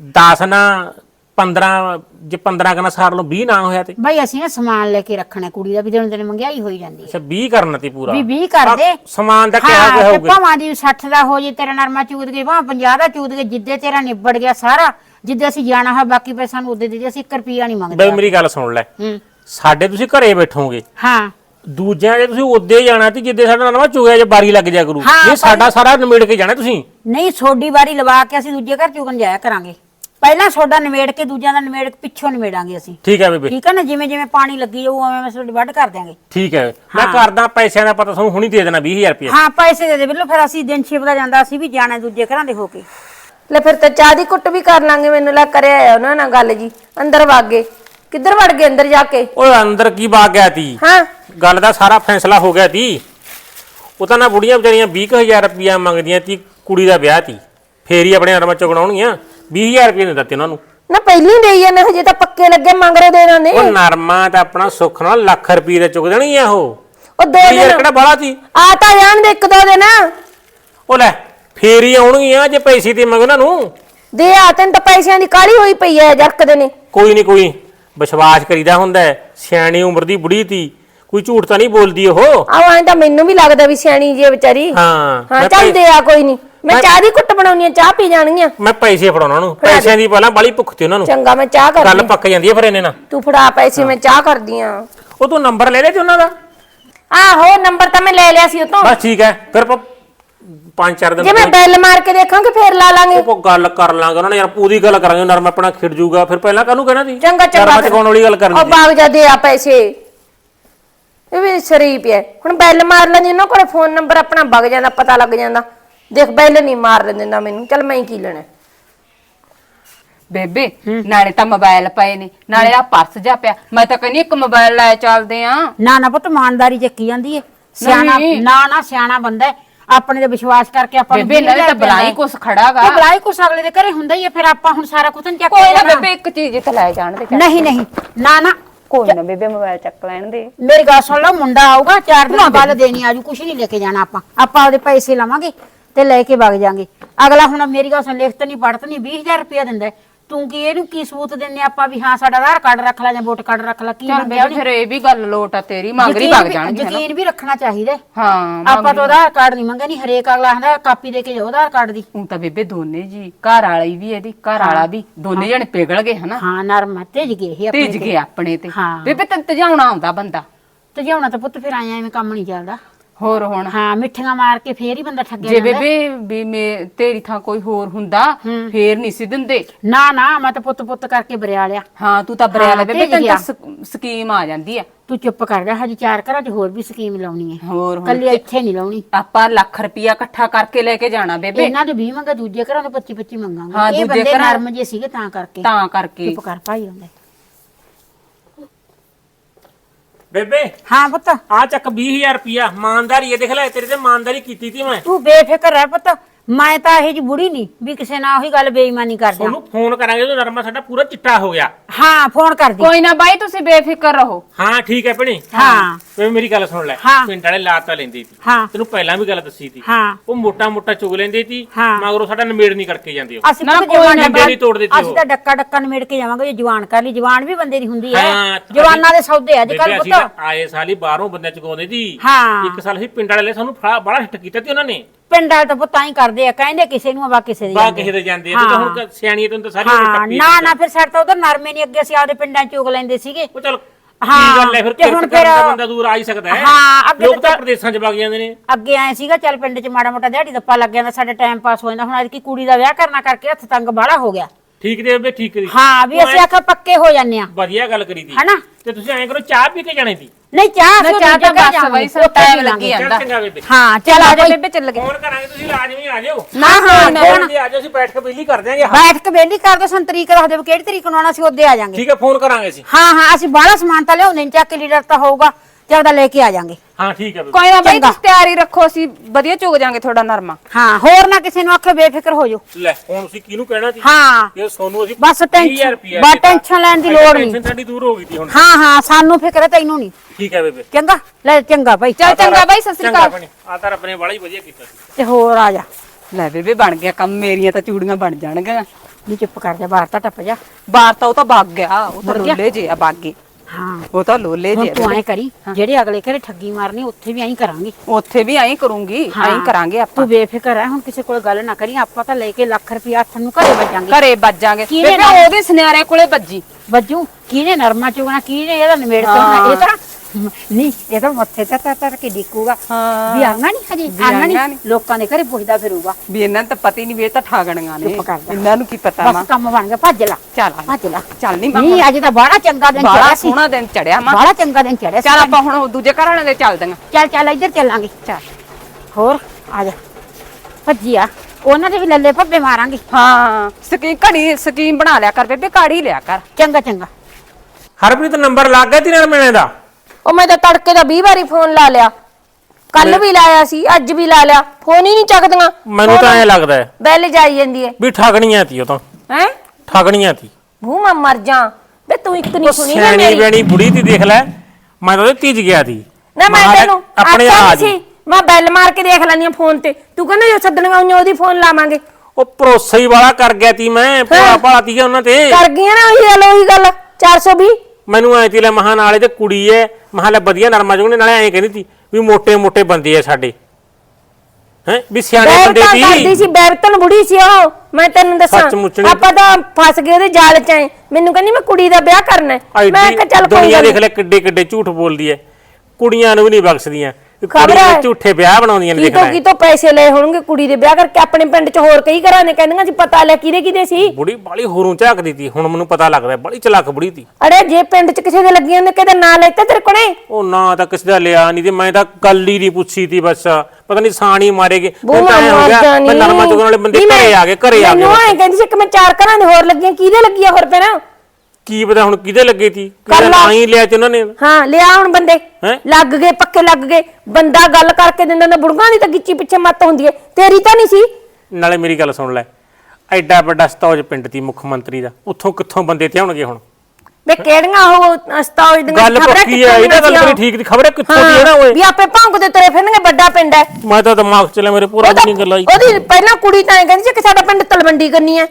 10 ਨਾ 15 ਜੇ 15 ਕਨਾ ਸਾਰ ਲਓ 20 ਨਾ ਹੋਇਆ ਤੇ। ਬਈ ਅਸੀਂ ਨਾ ਸਮਾਨ ਲੈ ਕੇ ਰੱਖਣਾ ਕੁੜੀ ਦਾ ਵੀ ਦਿਨ ਦਿਨ ਮਹਿੰਗਾਈ ਹੋਈ ਜਾਂਦੀ ਹੈ। ਅੱਛਾ 20 ਕਰਨਾ ਤੇ ਪੂਰਾ। ਵੀ 20 ਕਰ ਦੇ। ਸਮਾਨ ਦਾ ਕਿਹਾ ਹਾਂ ਹੋਇਆ ਤੇ ਹੋਊਗਾ ਭਾਵਾਂ ਦੀ 60 ਦਾ ਹੋ ਜੇ ਤੇਰਾ ਨਰਮਾ ਚੂਦ ਗਏ ਭਾਵੇਂ 50 ਦਾ ਚੂਦ ਗਏ ਜਿੱਦੇ ਤੇਰਾ ਨਿਬੜ ਗਿਆ ਸਾਰਾ ਜਿੱਦੇ ਅਸੀਂ ਜਾਣਾ ਹੈ ਬਾਕੀ ਪੈਸਾ ਸਾਨੂੰ ਉਹਦੇ ਦੇ ਦੇ ਅਸੀਂ 1 ਰੁਪਿਆ ਨਹੀਂ ਮੰਗਦੇ। ਬਈ ਮੇਰੀ ਗੱਲ ਸੁਣ ਲੈ। ਹੂੰ। ਸਾਡੇ ਤੁਸੀਂ ਘਰੇ ਬੈਠੋਗੇ। ਹਾਂ। ਦੂਜਿਆਂ ਦੇ ਤੁਸੀਂ ਉੱਦੇ ਜਾਣਾ ਤੇ ਜਿੱਦੇ ਸਾਡਾ ਨਵਾਂ ਚੁਗਿਆ ਜੇ ਬਾਰੀ ਲੱਗ ਜਾ ਕਰੂ। ਇਹ ਸਾਡਾ ਸਾਰਾ ਨਿਮੇੜ ਕੇ ਜਾਣਾ ਤੁਸੀਂ। ਨਹੀਂ ਛੋਡੀ ਵਾਰੀ ਲਵਾ ਕੇ ਅਸੀਂ ਦੂਜੇ ਘਰ ਚੁਗਣ ਜਾਇਆ ਕਰਾਂਗੇ। ਪਹਿਲਾਂ ਛੋਡਾ ਨਿਮੇੜ ਕੇ ਦੂਜਿਆਂ ਦਾ ਨਿਮੇੜ ਕੇ ਪਿੱਛੋਂ ਨਿਮੇੜਾਂਗੇ ਅਸੀਂ। ਠੀਕ ਹੈ ਬੇਬੇ। ਠੀਕ ਹੈ ਨਾ? ਜਿਵੇਂ ਜਿਵੇਂ ਪਾਣੀ ਲੱਗੀ ਜਾਊ ਐਵੇਂ ਮੈਂ ਤੁਹਾਡੀ ਵੱਢ ਕਰ ਦਿਆਂਗੇ। ਠੀਕ ਹੈ। ਮੈਂ ਕਰਦਾ ਪੈਸਿਆਂ ਦਾ ਪਤਾ ਤੁਹਾਨੂੰ ਹੁਣੀ ਦੇ ਦੇਣਾ 20000 ਰੁਪਏ ਹਾਂ ਪੈਸੇ ਦੇ ਦੇ ਬਿੱਲੋ ਫਿਰ ਅਸੀਂ ਦਿਨ ਛਿਪਦਾ ਜਾਂਦਾ ਅਸੀਂ ਵੀ ਜਾਣਾ ਦੂਜੇ ਘਰਾਂ ਦੇ ਹੋ ਕੇ। ਲੈ ਫਿਰ ਤਾਂ ਚਾਹ ਦੀ ਕੁੱਟ ਵੀ ਕਰ ਲਾਂਗੇ ਮੈਨੂੰ ਲੈ ਕਰਿਆ ਆਇਆ ਉਹਨਾਂ ਨਾਲ ਗੱਲ ਜੀ। ਅੰਦਰ ਵਾਗੇ ਕਿੱਧਰ ਵੜ ਗਏ ਅੰਦਰ ਜਾ ਕੇ? ਓਏ ਅੰਦਰ ਕੀ ਬਾਗ ਗਿਆ ਤੀ? ਹਾਂ। ਗੱਲ ਦਾ ਸਾਰਾ ਫੈਸਲਾ ਹੋ ਗਿਆ ਤੀ। ਉਹ ਤਾਂ ਨਾ ਬੁੜੀਆਂ ਵਿਚਾਰੀਆਂ 20000 ਰੁਪਇਆ ਮੰਗਦੀਆਂ ਤੀ ਕੁੜੀ ਦਾ ਵਿਆਹ ਤੀ। ਫੇਰ ਹੀ ਆਪਣੇ ਨਰਮਾ ਚੁਗਣਾਉਣਗੀਆਂ 20000 ਰੁਪਏ ਦੇ ਦਿੱਤੇ ਉਹਨਾਂ ਨੂੰ। ਨਾ ਪਹਿਲੀ ਦੇਈ ਜਾਂਦੇ ਹਜੇ ਤਾਂ ਪੱਕੇ ਲੱਗੇ ਮੰਗ ਰਹੇ ਦੇ ਇਹਨਾਂ ਨੇ ਉਹ ਨਰਮਾ ਤਾਂ ਆਪਣਾ ਸੁੱਖ ਨਾਲ ਲੱਖ ਰੁਪਏ ਦੇ ਚੁਗ ਦੇਣਗੀਆਂ ਉਹ। ਉਹ ਦੋ 20000 ਦਿਨ ਕਿਹੜਾ ਬਾਲਾ ਤੀ ਆ ਤਾਂ ਜਾਣ ਦੇ ਇੱਕ ਦੋ ਦਿਨ। ਉਹ ਲੈ ਫੇਰ ਹੀ ਆਉਣਗੀਆਂ ਜੇ ਪੈਸੇ ਤੇ ਮੰਗ ਉਹਨਾਂ ਨੂੰ। ਦੇ ਆ ਤੈਨੂੰ ਤਾਂ ਪੈਸਿਆਂ ਦੀ ਕਾਲੀ ਹੋਈ ਪਈ ਐ ਜਰਕਦੇ ਨੇ। ਕੋਈ ਨਹੀਂ ਕੋਈ ਵਿਸ਼ਵਾਸ ਕਰੀਦਾ ਹੁੰਦਾ ਹੈ। ਸਿਆਣੀ ਉਮਰ ਦੀ ਬੁੜੀ ਤੀ। ਕੋਈ ਝੂਠ ਤਾਂ ਨਹੀਂ ਬੋਲਦੀ ਉਹ। ਆਹ ਐਂ ਤਾਂ ਮੈਨੂੰ ਵੀ ਲੱਗਦਾ ਵੀ ਸਿਆਣੀ ਜੀ ਵਿਚਾਰੀ। ਹਾਂ ਹਾਂ ਮੈਂ ਚੱਲ ਪੈ- ਦੇ ਆ ਕੋਈ ਨਹੀਂ ਮੈਂ ਚਾਹ ਦੀ ਕੁੱਟ ਬਣਾਉਣੀ ਆ ਚਾਹ ਪੀ ਜਾਣਗੀਆਂ ਮੈਂ ਪੈਸੇ ਫੜਾਉਣਾ ਉਹਨੂੰ। ਪੈਸਿਆਂ ਦੀ ਪਹਿਲਾਂ ਬਾਲੀ ਭੁੱਖ ਤੇ ਉਹਨਾਂ ਨੂੰ। ਚੰਗਾ ਮੈਂ ਚਾਹ ਗੱਲ ਕਰਦੀ ਪੱਕ ਜਾਂਦੀ ਹੈ ਫਿਰ ਇਹਨੇ ਨਾਲ। ਤੂੰ ਫੜਾ ਪੈਸੇ ਮੈਂ ਚਾਹ ਕਰਦੀ ਆ। ਉਹ ਤੂੰ ਨੰਬਰ ਲੈ ਲੈ ਤੇ ਉਹਨਾਂ ਦਾ? ਆਹੋ ਨੰਬਰ ਤਾਂ ਮੈਂ ਲੈ ਲਿਆ ਸੀ ਉਹ ਤੋਂ। ਬਸ ਠੀਕ ਹੈ ਫਿਰ ਆਪਾਂ ਪੰਜ ਚਾਰ ਦਿਨ ਜੇ ਮੈਂ ਬੈਲ ਮਾਰ ਕੇ ਦੇਖਾਂਗੇ ਫੇਰ ਲਾ ਲਾਂਗੇ। ਉਹ ਗੱਲ ਕਰ ਲਾਂਗੇ ਉਹਨਾਂ ਨੇ ਯਾਰ ਪੂਰੀ ਗੱਲ ਕਰਾਂਗੇ ਨਰਮ ਆਪਣਾ ਖਿੜ ਜੂਗਾ। ਫਿਰ ਪਹਿਲਾਂ ਕਾਹਨੂੰ ਕਹਿਣਾ ਸੀ? ਚੰਗਾ ਚੰਗਾ ਨਰਮਾ। ਚਕਾਉਣ ਵਾਲੀ ਗੱਲ ਕਰਨੀ ਉਹ ਬਾਗ ਜਾ ਦੇ ਆ ਪੈਸੇ। ਇਹ ਵੀ ਸ਼ਰੀਫ ਹੈ ਹੁਣ ਬੈਲ ਮਾਰ ਲੈਂਦੀ ਉਹਨਾਂ ਕੋਲੇ ਫੋਨ ਨੰਬਰ ਆਪਣਾ ਵਗ ਜਾਂਦਾ ਪਤਾ ਲੱਗ ਜਾਂਦਾ। ਦੇਖ ਬੈਲ ਨਹੀਂ ਮਾਰ ਦਿੰਦਾ ਮੈਨੂੰ ਚੱਲ ਮੈਂ ਹੀ ਕੀ ਲੈਣਾ। ਬੇਬੇ ਨਾਲੇ ਤਾਂ ਮੋਬਾਈਲ ਪਏ ਨੇ ਨਾਲੇ ਆ ਪਰਸ ਜਾ ਪਿਆ ਮੈਂ ਤਾਂ ਕਹਿੰਦੀ ਇੱਕ ਮੋਬਾਈਲ ਲੈ ਚੱਲਦੇ ਆ। ਨਾ ਨਾ ਪੁੱਤ ਇਮਾਨਦਾਰੀ ਚੱਕੀ ਜਾਂਦੀ ਹੈ ਸਿਆਣਾ ਨਹੀਂ। ਨਾ ਨਾ ਸਿਆਣਾ ਬੰਦਾ ਹੈ। ਆਪਣੇ ਤੇ ਵਿਸ਼ਵਾਸ ਕਰਕੇ ਆਪਾਂ ਨੂੰ ਬੇਬੇ ਨਾਲੇ ਤਾਂ ਬਲਾਈ ਕੁਛ ਖੜਾਗਾ ਇਹ ਬਲਾਈ ਕੁਛ ਅਗਲੇ ਦੇ ਘਰੇ ਹੁੰਦਾ ਹੀ ਹੈ ਫਿਰ ਆਪਾਂ ਹੁਣ ਸਾਰਾ ਕੁਝ ਚੱਕ ਕੋਈ ਨਾ। ਬੇਬੇ ਇੱਕ ਚੀਜ਼ ਤੇ ਲੈ ਜਾਣ ਦੇ ਨਹੀਂ ਨਹੀਂ ਨਾ ਨਾ। ਕੋਈ ਨਾ ਬੇਬੇ ਮੋਬਾਈਲ ਚੱਕ ਲੈਣ ਦੇ। ਮੇਰੀ ਗੱਲ ਸੁਣ ਲਓ ਮੁੰਡਾ ਆਊਗਾ ਚਾਰ ਦਿਨ ਬਾਅਦ ਦੇਣੀ ਆਜੂ ਕੁਛ ਨਹੀਂ ਲੈ ਕੇ ਜਾਣਾ ਆਪਾਂ। ਆਪਾਂ ਉਹਦੇ ਪੈਸੇ ਲਵਾਂਗੇ। ਤੇ ਲੈ ਕੇ ਵਗ ਜਾਾਂਗੇ। ਅਗਲਾ ਹੁਣ ਮੇਰੀ ਗੱਲ ਸੁਣ ਲਿਖਤ ਨਹੀਂ ਪੜਤ ਨਹੀਂ 20000 ਰੁਪਇਆ ਦਿੰਦਾ ਹੈ। ਤੂੰ ਕੀ ਇਹਨੂੰ ਕੀ ਸਬੂਤ ਦਿੰਨੇ ਆਪਾਂ ਵੀ ਹਾਂ ਸਾਡਾ ਆਧਾਰ ਕਾਰਡ ਰੱਖ ਲੈ ਜਾਂ ਵੋਟ ਕਾਰਡ ਰੱਖ ਲੈ ਕੀ ਚੱਲ ਮੰਗਿਆ ਫਿਰ ਇਹ ਵੀ ਗੱਲ ਲੋਟ ਆ ਤੇਰੀ ਮੰਗਰੀ ਯਕੀਨ ਵਗ ਵੀ- ਜਾਣਗੇ ਹਨਾ ਯਕੀਨ ਵੀ ਰੱਖਣਾ ਚਾਹੀਦਾ ਹੈ। ਹਾਂ ਆਪਾਂ ਤਾਂ ਆਧਾਰ ਕਾਰਡ ਨਹੀਂ ਮੰਗਿਆ ਨਹੀਂ ਹਰੇਕ ਅਗਲਾ ਆਂਦਾ ਕਾਪੀ ਦੇ ਕੇ ਜਾਓ ਆਧਾਰ ਕਾਰਡ ਦੀ। ਹੁਣ ਤਾਂ ਬੇਬੇ ਦੋਨੇ ਜੀ ਘਰ ਵਾਲੀ ਵੀ ਇਹਦੀ ਘਰ ਵਾਲਾ ਵੀ ਦੋਨੇ ਜਣੇ ਪਿਘਲ ਗਏ ਹਨਾ। ਹਾਂ ਨਰਮ ਤੇਜ ਗਏ ਇਹ ਆਪਣੇ ਤੇਜ ਗਏ ਆਪਣੇ ਤੇ। ਹਾਂ। ਬੇਬੇ ਤੈਨੂੰ ਤਜਾਉਣਾ ਆਉਂਦਾ ਬੰਦਾ। ਤੇ ਜਿਉਣਾ ਤਾਂ ਪੁੱਤ ਫਿਰ ਆਇਆ ਐਵੇਂ ਕੰਮ ਨਹੀਂ ਚੱਲਦਾ। ਹੋਰ ਹੁਣ? ਹਾਂ ਮਿੱਠੀਆਂ ਮਾਰ ਕੇ ਫੇਰ ਹੀ ਬੰਦਾ ਠੱਗਿਆ ਜੇ ਜਾਂਦਾ। ਹੈ। ਬੇਬੇ ਵੀ ਮੇ ਤੇਰੀ ਥਾਂ ਕੋਈ ਹੋਰ ਹੁੰਦਾ ਫੇਰ ਨਹੀਂ ਸੀ ਦਿੰਦੇ। ਨਾ ਨਾ ਮੈਂ ਤਾਂ ਪੁੱਤ ਪੁੱਤ ਕਰਕੇ ਬਰਿਆ ਲਿਆ। ਹਾਂ ਤੂੰ ਤਾਂ ਬਰਿਆ ਲੈ ਹਾਂ, ਬੇਬੇ ਤੈਨੂੰ ਤਾਂ ਸਕੀਮ ਆ ਜਾਂਦੀ ਆ। ਤੂੰ ਚੁੱਪ ਕਰ ਜਾ ਹਜੇ ਚਾਰ ਘਰਾਂ 'ਚ ਹੋਰ ਵੀ ਸਕੀਮ ਲਾਉਣੀ ਹੈ ਹੋਰ ਹੁਣ ਕੱਲੀ ਇੱਥੇ ਨਹੀਂ ਲਾਉਣੀ। ਆਪਾਂ ਲੱਖ ਰੁਪਇਆ ਇਕੱਠਾ ਕਰਕੇ ਲੈ ਕੇ ਜਾਣਾ ਬੇਬੇ। ਇਹਨਾਂ ਦੇ 20 ਮੰਗਾ ਦੂਜੇ ਘਰਾਂ ਦੇ 25 25 ਮੰਗਾਂਗੇ। ਹਾਂ, ਇਹ ਦੂਜੇ ਬੰਦੇ ਘਰਾਂ- ਨਰਮ ਜੇ ਸੀਗੇ ਤਾਂ ਕਰਕੇ। ਤਾਂ ਕਰਕੇ। ਚੁੱਪ ਕਰ ਭਾਈ ਹੁੰਦੇ ਬੇਬੇ। ਹਾਂ ਪੁੱਤ। ਆ ਚੱਕ 20000 ਰੁਪਿਆ ਇਮਾਨਦਾਰੀ ਇਹ ਦੇਖ ਲੈ ਤੇਰੇ ਤੇ ਇਮਾਨਦਾਰੀ ਕੀਤੀ ਤੀ ਮੈਂ। ਤੂੰ ਬੇਫਿਕਰ ਰਹਿ ਪੁੱਤ। ਮੈਂ ਤਾਂ ਇਹ ਜੀ ਬੁੜੀ ਨਹੀਂ ਵੀ ਕਿਸੇ ਨਾਲ ਉਹੀ ਗੱਲ ਬੇਈਮਾਨੀ ਕਰ ਜਾ ਉਹਨੂੰ ਫੋਨ ਕਰਾਂਗੇ ਉਹ ਨਰਮਾ ਸਾਡਾ ਪੂਰਾ ਚਿੱਟਾ ਹੋ ਗਿਆ। ਹਾਂ ਫੋਨ ਕਰ ਦੀ ਕੋਈ ਨਾ ਬਾਈ ਤੁਸੀਂ ਬੇਫਿਕਰ ਰਹੋ। ਹਾਂ ਠੀਕ ਹੈ ਭਣੀ। ਹਾਂ। ਵੇ ਮੇਰੀ ਗੱਲ ਸੁਣ ਲੈ। ਹਾਂ। ਪਿੰਡ ਵਾਲੇ ਲਾਤਾ ਲੈਂਦੀ ਸੀ। ਹਾਂ। ਤੈਨੂੰ ਪਹਿਲਾਂ ਵੀ ਗੱਲ ਦੱਸੀ ਸੀ। ਹਾਂ। ਉਹ ਮੋਟਾ ਮੋਟਾ ਚੁਗ ਲੈਂਦੀ ਸੀ ਹਾਂ। ਮਗਰੋਂ ਸਾਡਾ ਨਮੇੜ ਨਹੀਂ ਕਰਕੇ ਜਾਂਦੇ ਉਹ। ਅਸੀਂ ਨਾ, ਕਿਹੜੇ ਕੋਈ ਨਾ, ਡੰਡੇ ਨਹੀਂ ਤੋੜ ਦਿੱਤੇ ਅਸੀਂ ਉਹ। ਤਾਂ ਡੱਕਾ ਡੱਕਾ ਨਿਮੇੜ ਕੇ ਜਾਵਾਂਗੇ ਜੇ ਜਵਾਨ ਕਰ ਲਈ। ਜਵਾਨ ਵੀ ਬੰਦੇ ਦੀ ਹੁੰਦੀ ਹੈ। ਹਾਂ, ਜਵਾਨਾਂ ਦੇ ਸੌਦੇ ਅੱਜ ਕੱਲ ਬੇਬੇ ਅਸੀਂ ਪੁੱਤ। ਤਾਂ ਆਏ ਸਾਲ ਹੀ ਬਾਹਰੋਂ ਬੰਦੇ ਚੁਗਾਉਂਦੇ ਸੀ। ਹਾਂ। ਇੱਕ ਸਾਲ ਅਸੀਂ ਪਿੰਡ ਵਾਲੇ ਸਾਨੂੰ ਫੜਾ- ਬੜਾ ਹਿੱਟ ਕੀਤਾ ਸੀ ਉਹਨਾਂ ਨੇ। ਪਿੰਡ ਵਾਲੇ ਤਾਂ ਪੁੱਤ ਹੀ ਕਰਦੇ ਆ ਕਹਿੰਦੇ ਕਿਸੇ ਨੂੰ ਆ ਕਿਸੇ ਦੇ ਬਾ। ਕਿਸੇ ਦੇ ਜਾਂਦੇ ਆ ਤੂੰ ਤਾਂ ਹਾਂ। ਹੁਣ ਸਿਆਣੀ ਹੈ, ਤੈਨੂੰ ਤਾਂ ਸਾਰੀ ਉਮਰ ਹਾਂ ਟੱਪੀ ਨਾ ਨਾ ਫਿਰ ਸਾਡੇ ਤਾਂ ਉਧਰ ਨਰਮੇ ਨਹੀਂ ਅੱਗੇ ਅਸੀਂ ਆਪਦੇ ਪਿੰਡਾਂ ਚੁਗ ਲੈਂਦੇ ਸੀਗੇ ਉਹ ਚਲ ਹਾਂ, ਕੀ ਗੱਲ ਹੈ ਫਿਰ ਤੇ ਕਿਰਤ ਹੁਣ ਕਰਨ ਦਾ ਫਿਰ- ਬੰਦਾ ਦੂਰ ਆ ਹੀ ਸਕਦਾ ਹੈ ਹਾਂ, ਅੱਗੇ ਲੋਕ ਤਾਂ ਪ੍ਰਦੇਸ਼ਾਂ 'ਚ ਵਗ ਜਾਂਦੇ ਨੇ ਅੱਗੇ ਆਏ ਸੀਗਾ ਚੱਲ ਪਿੰਡ ਚ ਮਾੜਾ ਮੋਟਾ ਦਿਹਾੜੀ ਦੱਪਾ ਲੱਗ ਜਾਂਦਾ ਸਾਡਾ ਟਾਈਮ ਪਾਸ ਹੋ ਜਾਂਦਾ ਹੁਣ ਅੱਜ ਕੀ ਕੁੜੀ ਦਾ ਵਿਆਹ ਕਰਨਾ ਕਰਕੇ ਹੱਥ ਤੰਗ ਬਾਹਲਾ ਹੋ ਗਿਆ ਠੀਕ ਦੇ ਬੇ ਠੀਕ ਦੀ ਹਾਂ ਵੀ ਅਸੀਂ ਆਖਾ ਪੱਕੇ ਹੋ ਜਾਂਦੇ ਆ ਵਧੀਆ ਗੱਲ ਕਰੀ ਦੀ ਹਨਾ? ਤੇ ਤੁਸੀਂ ਐਂ ਕਰੋ ਚਾਹ ਪੀ ਕੇ ਜਾਣੇ ਦੀ ਨਹੀਂ ਚਾਹ ਨਾ ਚਾਹ ਤਾਂ ਬਸ ਬਈ ਸਭ ਟਾਈਮ ਲੱਗੀ ਜਾਂਦਾ। ਹਾਂ ਚੱਲ ਆ ਜਾ ਬੇਬੇ ਚੱਲ ਗਏ ਫੋਨ ਕਰਾਂਗੇ ਤੁਸੀਂ ਲਾਜ਼ਮੀ ਆ ਜਾਓ। ਨਾ ਹਾਂ ਫੋਨ ਤੇ ਆ ਜਾਓ ਅਸੀਂ ਬੈਠ ਕੇ ਬਿਜਲੀ ਕਰ ਦਿਆਂਗੇ ਹਾਂ ਬੈਠ ਕੇ ਵੇਲੀ ਕਰ ਦੋ ਸੰ ਤਰੀਕ ਦੱਸ ਦਿਓ ਕਿਹੜੀ ਤਰੀਕ ਨੂੰ ਆਉਣਾ ਸੀ ਉਹਦੇ ਆ ਜਾਾਂਗੇ। ਠੀਕ ਹੈ ਫੋਨ ਕਰਾਂਗੇ ਅਸੀਂ। ਹਾਂ ਹਾਂ ਅਸੀਂ ਬਾਹਲਾ ਸਮਾਨ ਤਾਂ ਲਿਆਉਂਦੇ ਨਹੀਂ ਚੱਕ ਕੇ ਲੀਡਰ ਤਾਂ ਹੋਊਗਾ। ਤੇ ਲੈ ਕੇ ਆ ਜਾਾਂਗੇ। ਹਾਂ ਠੀਕ ਹੈ ਬੇਬੇ। ਕੋਈ ਨਾ ਬਾਈ ਚੰਗਾ। ਤੁਸੀਂ ਤਿਆਰੀ ਰੱਖੋ ਅਸੀਂ ਵਧੀਆ ਚੁਗ ਜਾਾਂਗੇ ਤੁਹਾਡਾ ਨਰਮਾ। ਹਾਂ ਹੋਰ ਨਾ ਕਿਸੇ ਨੂੰ ਆਖੇ ਬੇਫਿਕਰ ਹੋ ਜਾਓ। ਲੈ ਹੁਣ ਤੁਸੀਂ ਕਿਹਨੂੰ ਕਹਿਣਾ ਸੀ ਹਾਂ। ਕਿ ਸੋਨੂੰ ਅਸੀਂ ਬਸ 30,000 ਟੈਨਸ਼ਨ ਰੁਪਇਆ ਬਸ ਦਿੱਤਾ। ਟੈਨਸ਼ਨ ਲੈਣ ਦੀ ਲੋੜ ਨਹੀਂ। ਟੈਨਸ਼ਨ ਸਾਡੀ ਦੂਰ ਹੋ ਗਈ ਸੀ ਹੁਣ। ਹਾਂ ਹਾਂ ਸਾਨੂੰ ਫਿਕਰ ਹੈ ਤੈਨੂੰ ਨਹੀਂ। ਠੀਕ ਹੈ ਬੇਬੇ। ਚੰਗਾ ਲੈ ਚੰਗਾ ਭਾਈ ਚੱਲ ਚੰਗਾ ਬਾਈ ਸਤਿ ਸ੍ਰੀ ਅਕਾਲ। ਆ ਤਾਂ ਰੱਬ ਨੇ ਬੜਾ ਹੀ ਵਧੀਆ ਕੀਤਾ ਸੀ। ਤੇ ਹੋਰ ਆ ਜਾ। ਲੈ ਬੇਬੇ ਬਣ ਗਿਆ ਕੰਮ ਮੇਰੀਆਂ ਤਾਂ ਚੂੜੀਆਂ ਬਣ ਜਾਣਗੀਆਂ। ਨੀ ਚੁੱਪ ਕਰ ਜਾ ਬਾਹਰ ਤਾਂ ਟੱਪ ਜਾ। ਬਾਹਰ ਤਾਂ ਉਹ ਤਾਂ ਭੱਗ ਗਿਆ ਉਹ ਤਾਂ? ਲੋਲੇ ਜੇ ਆ ਬਾਗੇ ਹਾਂ। ਉਹ ਤਾਂ ਲੋਲੇ ਹੁਣ ਜੇ ਤੂੰ ਐਂ ਕਰੀ ਜਿਹੜੇ ਅਗਲੇ ਘਰੇ ਠੱਗੀ ਮਾਰਨੀ ਉੱਥੇ ਵੀ ਐਂ ਕਰਾਂਗੇ। ਉੱਥੇ ਵੀ ਐਂ ਕਰੂੰਗੀ ਐਂ ਕਰਾਂਗੇ ਆਪਾਂ। ਤੂੰ ਬੇਫਿਕਰ ਹੈ ਹੁਣ ਕਿਸੇ ਕੋਲ ਗੱਲ ਨਾ ਕਰੀ ਆਪਾਂ ਤਾਂ ਲੈ ਕੇ ਲੱਖ ਰੁਪਇਆ ਹੱਥ ਨੂੰ ਘਰੇ ਵੱਜਾਂਗੇ। ਘਰੇ ਵੱਜਾਂਗੇ। ਕਿਹਨੇ ਬੇਬੇ ਉਹਦੇ ਸੁਨਿਆਰੇ ਕੋਲੇ ਵੱਜੀ। ਵੱਜੂ ਕਿਹਨੇ ਨਰਮਾ ਚੁਗਣਾ ਕਿਹਨੇ ਇਹਦਾ ਨਿਮੇੜ ਕਰਨਾ ਇਹ ਤਾਂ ਨਹੀਂ ਇਹ ਤਾਂ ਮੱਥੇ ਤੇ ਤਰ ਤਰ ਕੇ ਡਿੱਕੂਗਾ ਹਾਂ। ਵੀ ਆਣਾ ਨਹੀਂ ਹਜੇ ਵੀ ਨਹੀਂ। ਲੋਕਾਂ ਦੇ ਘਰੇ ਪੁੱਛਦਾ ਫਿਰੂਗਾ। ਵੀ ਇਹਨਾਂ ਨੂੰ ਤਾਂ ਪਤਾ ਹੀ ਨਹੀਂ ਵੀ ਇਹ ਤਾਂ ਠਾਗਣੀਆਂ ਨੇ। ਚੁੱਪ ਕਰ ਜਾ। ਇਹਨਾਂ ਨੂੰ ਕੀ ਪਤਾ ਵਾ? ਬਸ ਕੰਮ ਬਣ ਗਿਆ ਭੱਜ ਲਾ। ਚੱਲ ਆ। ਭੱਜ ਲਾ। ਚੱਲ ਨਹੀਂ ਨਹੀਂ ਅੱਜ ਤਾਂ ਬੜਾ ਚੰਗਾ ਦਿਨ ਚੜਿਆ ਸੀ। ਸੋਹਣਾ ਦਿਨ ਚੜਿਆ ਮਾ ਬੜਾ ਚੰਗਾ ਦਿਨ ਚੜਿਆ ਸੀ। ਚੱਲ ਆਪਾਂ ਹੁਣ ਉਹ ਦੂਜੇ ਘਰ ਵਾਲਿਆਂ ਦੇ ਚੱਲਦੇ ਆਂ ਚੱਲ ਚੱਲ ਇੱਧਰ ਚੱਲਾਂਗੇ। ਚੱਲ। ਹੋਰ ਆ ਜਾ। ਭੱਜੀ ਆ। ਉਹਨਾਂ ਦੇ ਵੀ ਲੱਲੇ ਭੱਬੇ ਮਾਰਾਂਗੇ। ਹਾਂ ਸਕੀਮ ਘੜੀ ਸਕੀਮ ਬਣਾ ਲਿਆ ਕਰ ਬੇਬੇ ਕਾੜੀ ਲਿਆ ਕਰ। ਚੰਗਾ ਚੰਗਾ। ਹਰਪ੍ਰੀਤ ਨੰਬਰ ਲੱਗ ਗਿਆ ਤੀ ਨਰਮੇ ਦਾ? ਉਹ ਮੈਂ ਤਾਂ ਤੜਕੇ ਦਾ 20 ਵਾਰੀ ਫੋਨ ਲਾ ਲਿਆ। ਕੱਲ ਵੀ ਲਾਇਆ ਸੀ ਅੱਜ ਵੀ ਲਾ ਲਿਆ। ਫੋਨ ਹੀ ਨਹੀਂ ਚੱਕਦੀਆਂ। ਮੈਨੂੰ ਤਾਂ ਐਂ ਲੱਗਦਾ ਹੈ ਬੈਲ ਜਾਈ ਜਾਂਦੀ ਹੈ। ਵੀ ਠਗਣੀਆਂ ਤੀ ਉਹ ਤਾਂ। ਹੈ? ਠਗਣੀਆਂ ਤੀ। ਭੂ ਮੈਂ ਮਰ ਜਾ। ਬੇ ਤੂੰ ਇੱਕ ਨਹੀਂ ਸੁਣੀ ਨਾ ਸਿਆਣੀ ਮੇਰੀ। ਬੈਣੀ ਬੁੜੀ ਤੀ ਦੇਖ ਲੈ। ਮੈਂ ਤਾਂ ਉਹਦੇ ਤੀਜ ਗਿਆ ਤੀ। ਨਾ ਮੈਂ ਤੈਨੂੰ ਆਪਣੇ ਆ ਜੀ। ਮੈਂ ਬੈਲ ਮਾਰ ਕੇ ਦੇਖ ਲੈਣੀ ਆ ਫੋਨ ਤੇ। ਤੂੰ ਕਹਿੰਦਾ ਜੋ ਸੱਦਣੀਆਂ ਆਉਂਦੀਆਂ ਉਹਦੀ ਫੋਨ ਲਾਵਾਂਗੇ। ਉਹ ਭਰੋਸਾ ਹੀ ਵਾਲਾ ਕਰ ਗਿਆ ਤੀ ਮੈਂ ਭੋਲਾ ਭਾਲਾ ਤੀ ਉਹਨਾਂ ਤੇ। ਕਰ ਗਈਆਂ ਨਾ ਉਹੀ ਗੱਲ ਉਹੀ ਗੱਲ। 420 ਮੈਨੂੰ ਐਂ ਤੀ ਲੈ ਮਹਾ ਨਾਲੇ ਤੇ ਕੁੜੀ ਐ। ਮਹਾ ਲੈ ਵਧੀਆ ਨਰਮਾ ਜੁਗਨੇ ਨਾਲੇ ਐਂ ਕਹਿੰਦੀ ਤੀ ਵੀ ਮੋٹے ਮੋٹے ਬੰਦੇ ਐ ਸਾਡੇ। ਹੈ? ਵੀ ਸਿਆਣੇ ਬੰਦੇ ਬੈਰਤਨ ਕਰਦੀ ਸੀ ਬੈਰਤਨ ਬੁੜੀ ਸੀ ਉਹ। ਮੈਂ ਤੈਨੂੰ ਦੱਸਾਂ ਆਪਾਂ ਤਾਂ ਫਸ ਗਏ ਉਹਦੇ ਜਾਲ 'ਚ ਐ। ਮੈਨੂੰ ਕਹਿੰਦੀ ਮੈਂ ਕੁੜੀ ਦਾ ਵਿਆਹ ਕਰਨਾ ਹੈ। ਮੈਂ ਕਿਹਾ ਚੱਲ ਕੋਈ ਦੁਨੀਆ ਦੇਖ ਲੈ ਕਿੱਡੇ ਕਿੱਡੇ ਝੂਠ ਬੋਲਦੀ ਐ। ਕੁੜੀਆਂ ਨੂੰ ਵੀ ਨਹੀਂ ਬਖਸ਼ਦੀਆਂ। ਖਬਰ ਹੈ? ਝੂਠੇ ਵਿਆਹ ਬਣਾਉਂਦੀਆਂ ਨੇ ਕਿਤੋਂ ਦੇਖਣਾ ਕਿਤੋਂ ਪੈਸੇ ਲਏ ਹੋਣਗੇ ਕੁੜੀ ਦੇ ਵਿਆਹ ਕਰਕੇ ਆਪਣੇ ਪਿੰਡ 'ਚ ਹੋਰ ਕਈ ਘਰਾਂ ਨੇ ਕਹਿੰਦੀਆਂ ਸੀ ਪਤਾ ਲੈ ਕਿਹਦੇ ਕਿਹਦੇ ਸੀ। ਬੁੜੀ ਬਾਲੀ ਹੋਰੋਂ ਝਾਕਦੀ ਤੀ ਹੁਣ ਮੈਨੂੰ ਪਤਾ ਲੱਗਦਾ ਬੜੀ ਚਲਾਕ ਬੁੜੀ ਤੀ। ਅਰੇ ਜੇ ਪਿੰਡ 'ਚ ਕਿਸੇ ਦੇ ਲੱਗੀਆਂ ਨੇ ਕਿਹਦਾ ਨਾਂ ਲੈਤਾ ਤੇਰੇ ਕੋਲੇ? ਉਹ ਨਾ ਤਾਂ ਕਿਸੇ ਦਾ ਲਿਆ ਨਹੀਂ ਤੇ ਮੈਂ ਤਾਂ ਗੱਲ ਹੀ ਨਹੀਂ ਪੁੱਛੀ ਤੀ ਬਸ ਪਤਾ ਨਹੀਂ ਸਾਣੀ ਮਾਰੇਗੇ ਬੂਮਾ ਤਾਂ ਐਂ ਹੋ ਗਿਆ ਮੈਂ ਨਰਮਾ ਚੁਗਣ ਵਾਲੇ ਬੰਦੇ ਘਰੇ ਆ ਗਏ ਘਰੇ ਆ ਗਏ ਮੈਨੂੰ ਐਂ ਕਹਿੰਦੀ ਸੀ ਕਿ ਮੈਂ ਚਾਰ ਘਰਾਂ ਦੇ ਹੋਰ ਲੱਗੀਆਂ ਕਿਹਦੇ ਲੱਗੀਆਂ ਹੋਰ ਪਹਿਲਾਂ ਕੀ ਪਤਾ ਹੁਣ ਕਿਹਦੇ ਲੱਗੇ ਤੀ ਕਰ ਕਿਹਦਾ ਹੀ ਲਿਆ ਚ ਉਹਨਾਂ ਨੇ। ਹਾਂ ਲਿਆ ਹੁਣ ਬੰਦੇ। ਹੈਂ? ਲੱਗ ਗਏ ਪੱਕੇ ਲੱਗ ਗਏ। ਬੰਦਾ ਗੱਲ ਕਰਕੇ ਦਿੰਦਾ ਨਾ ਬੁੜਗਾ ਦੀ ਤਾਂ ਗਿੱਚੀ ਪਿੱਛੇ ਮੱਤ ਹੁੰਦੀ ਏ। ਤੇਰੀ ਤਾਂ ਨਹੀਂ ਸੀ। ਨਾਲੇ ਮੇਰੀ ਗੱਲ ਸੁਣ ਲੈ। ਐਡਾ ਵੱਡਾ ਸਤੌਜ ਪਿੰਡ ਤੀ ਮੁੱਖ ਮੰਤਰੀ ਦਾ। ਉੱਥੋਂ ਕਿੱਥੋਂ ਬੰਦੇ ਤੇ ਆਉਣਗੇ ਹੁਣ? ਵੇ ਕਿਹੜੀਆਂ ਉਹ ਅਸਤਾਉਜ ਦੀਆਂ ਗੱਲ ਖਬਰਾਂ ਪੱਕੀ ਆ ਕਿੱਥੋਂ ਇਹਦਾ ਗੱਲ ਦੀਆਂ ਤੇਰੀ ਠੀਕ ਦੀ ਖਬਰ ਹੈ ਕਿੱਥੋਂ ਦੀ ਹੈ ਨਾ ਹਾਂ, ਓਏ ਵੀ ਆਪੇ ਭੌਂਕਦੇ ਤੁਰੇ ਫਿਰਨਗੇ ਵੱਡਾ ਪਿੰਡ ਹੈ। ਮੈਂ ਤਾਂ ਦਿਮਾਗ ਚ ਲੈ ਮੇਰੇ ਪੂਰਾ ਉਹਦਾ- ਨਹੀਂ ਗੱਲ ਆਈ। ਉਹਦੀ ਪਹਿਲਾਂ ਕੁੜੀ ਤਾਂ ਐਂ ਕਹਿੰਦੀ ਸੀ ਕਿ ਸਾਡਾ ਪਿੰਡ ਤਲਵੰਡੀ ਕਰਨੀ ਹੈ।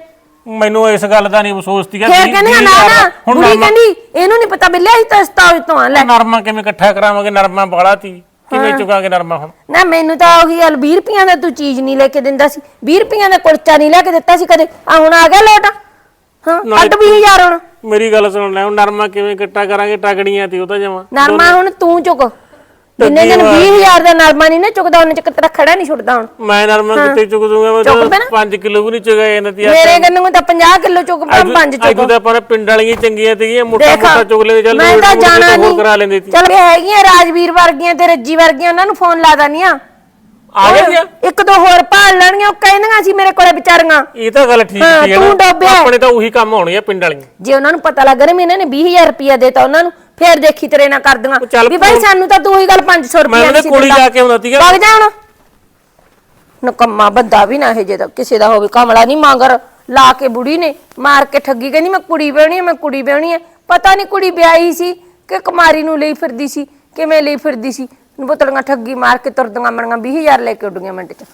ਮੈਨੂੰ ਇਸ ਗੱਲ ਦਾ ਨਹੀਂ ਅਫਸੋਸ ਤੀ ਫੇਰ ਕਹਿੰਦੀ ਨਾ ਨਾ ਨਰਮਾ ਕਹਿੰਦੀ ਇਹਨੂੰ ਨਹੀਂ ਪਤਾ ਬਿੱਲਿਆ ਹੀ ਤਾਂ ਅਸਤਾਉਜ ਤੋਂ ਆ ਲੈ। ਨਰਮਾ ਕਿਵੇਂ ਇਕੱਠਾ ਕਰਾਵਾਂਗੇ? ਨਰਮਾ ਬਾਲਾ ਤੀ। ਕਿਵੇਂ ਚੁਕਾਂਗੇ ਨਰਮਾ ਹੁਣ? ਨਾ ਮੈਨੂੰ ਤਾਂ ਉਹੀ ਹਲ 20 ਰੁਪਈਆਂ ਦਾ ਤੂੰ ਚੀਜ਼ ਨਹੀਂ ਲੈ ਕੇ ਦਿੰਦਾ ਸੀ। 20 ਰੁਪਈਆਂ ਦਾ ਕੁਲਚਾ ਨਹੀਂ ਲੈ ਕੇ ਦਿੱਤਾ ਸੀ ਕਦੇ। ਆ ਹੁਣ ਆ ਗਿਆ ਲੋਟ। ਹਾਂ ਕੱਢ 20000 ਹੁਣ। ਮੇਰੀ ਗੱਲ ਸੁਣ ਲੈ ਹੁਣ ਨਰਮਾ ਕਿਵੇਂ ਇਕੱਠਾ ਕਰਾਂਗੇ? ਟਗੜੀਆਂ ਤੇ ਉਹ ਤਾਂ ਜਮਾ। ਨਰਮਾ ਹੁਣ ਤੂੰ ਚੁੱਕ। ਜਿੰਨੇ ਦਿਨ 20000 ਦਾ ਨਰਮਾ ਨਹੀਂ ਨਾ ਚੁੱਕਦਾ ਉਹਨੇ ਚ ਤੇਰਾ ਖੜਾ ਨਹੀਂ ਛੁੱਟਦਾ ਹੁਣ। ਮੈਂ ਨਰਮਾ ਕਿੱਥੇ ਚੁਕ ਦੂੰਗਾ? ਮੈਂ ਚੁੱਕ ਪੈਣਾ। 5 ਕਿਲੋ ਵੀ ਨਹੀਂ ਚੁਕਾਇਆ ਇਹਨਾਂ ਦੀ ਮੇਰੇ ਕੰਨੋਂ ਤਾਂ 50 ਕਿਲੋ ਚੁੱਕ ਪਾ ਪੰਜ ਚੁੱਕ। ਤਾਂ ਪਰ ਪਿੰਡ ਵਾਲੀਆਂ ਹੀ ਚੰਗੀਆਂ ਤੀਆਂ ਮੋਟਾ ਦੇਖ। ਮੋਟਾ ਚੁਕ ਲੈ ਚੱਲ ਮੈਂ ਤਾਂ ਜਾਣਾ ਹੋਰ ਨਹੀਂ। ਕਰਾ ਲੈਂਦੇ ਸੀ। ਚਲ ਇਹ ਹੈਗੀਆਂ ਰਾਜਵੀਰ ਵਰਗੀਆਂ ਤੇ ਰੱਜੀ ਵਰਗੀਆਂ ਉਹਨਾਂ ਨੂੰ ਫੋਨ ਲਾ ਦਾਨੀਆਂ ਆ। ਗਈਆਂ? ਇੱਕ ਦੋ ਹੋਰ ਭਾਲ ਲੈਣਗੀਆਂ ਉਹ ਕਹਿੰਦੀਆਂ ਸੀ ਮੇਰੇ ਕੋਲੇ ਵਿਚਾਰੀਆਂ। ਇਹ ਤਾਂ ਗੱਲ ਠੀਕ ਹਾਂ, ਸੀ ਹੈ ਤੂੰ ਨਾ? ਡੋਬਿਆ। ਆਪਣੇ ਤਾਂ ਉਹੀ ਕੰਮ ਹੋਣਗੇ ਪਿੰਡ ਵਾਲੀਆਂ। ਜੇ ਉਹਨਾਂ ਨੂੰ ਪਤਾ ਲੱਗ ਰਿਹਾ ਵੀ ਇਹਨਾਂ ਨੇ 20000 ਰੁਪਇਆ ਦੇਤਾ ਉਹਨਾਂ ਨੂੰ ਫੇਰ ਦੇਖੀ ਤੇਰੇ ਨਾਲ ਕਰ ਉਹ ਚੱਲ ਵੀ ਭਾਈ ਫੋਨ- ਸਾਨੂੰ ਤਾਂ ਤੂੰ ਉਹੀ ਗੱਲ 500 ਮੈਂ ਰੁਪਇਆ ਉਹਦੇ ਕੋਲ ਹੀ ਜਾ ਕੇ ਆਉਂਦਾ ਸੀਗਾ। ਵਗ ਜਾ ਹੁਣ। ਨਕਮਾ ਬੰਦਾ ਵੀ ਨਾ ਇਹ ਜੇ ਤਾਂ ਕਿਸੇ ਦਾ ਹੋਵੇ ਕਮਲਾ ਨਹੀਂ ਮੰਗਰ ਲਾ ਕੇ ਬੁੜੀ ਨੇ ਮਾਰ ਕੇ ਠੱਗੀ ਕਹਿੰਦੀ ਮੈਂ ਕੁੜੀ ਵਿਆਹਣੀ ਹੈ ਮੈਂ ਕੁੜੀ ਵਿਆਹਣੀ ਹੈ ਪਤਾ ਨਹੀਂ ਕੁੜੀ ਵਿਆਹੀ ਸੀ ਕਿ ਕੁਮਾਰੀ ਨੂੰ ਲਈ ਫਿਰਦੀ ਸੀ ਕਿਵੇਂ ਲਈ ਫਿਰਦੀ ਸੀ। ਬੋਤਲਾਂ ਠੱਗੀ ਮਾਰ ਕੇ ਤੁਰਦੀਆਂ ਮਣੀਆਂ 20000 ਲੈ ਕੇ ਉੱਡੀਆਂ ਮਿੰਟ ਚ।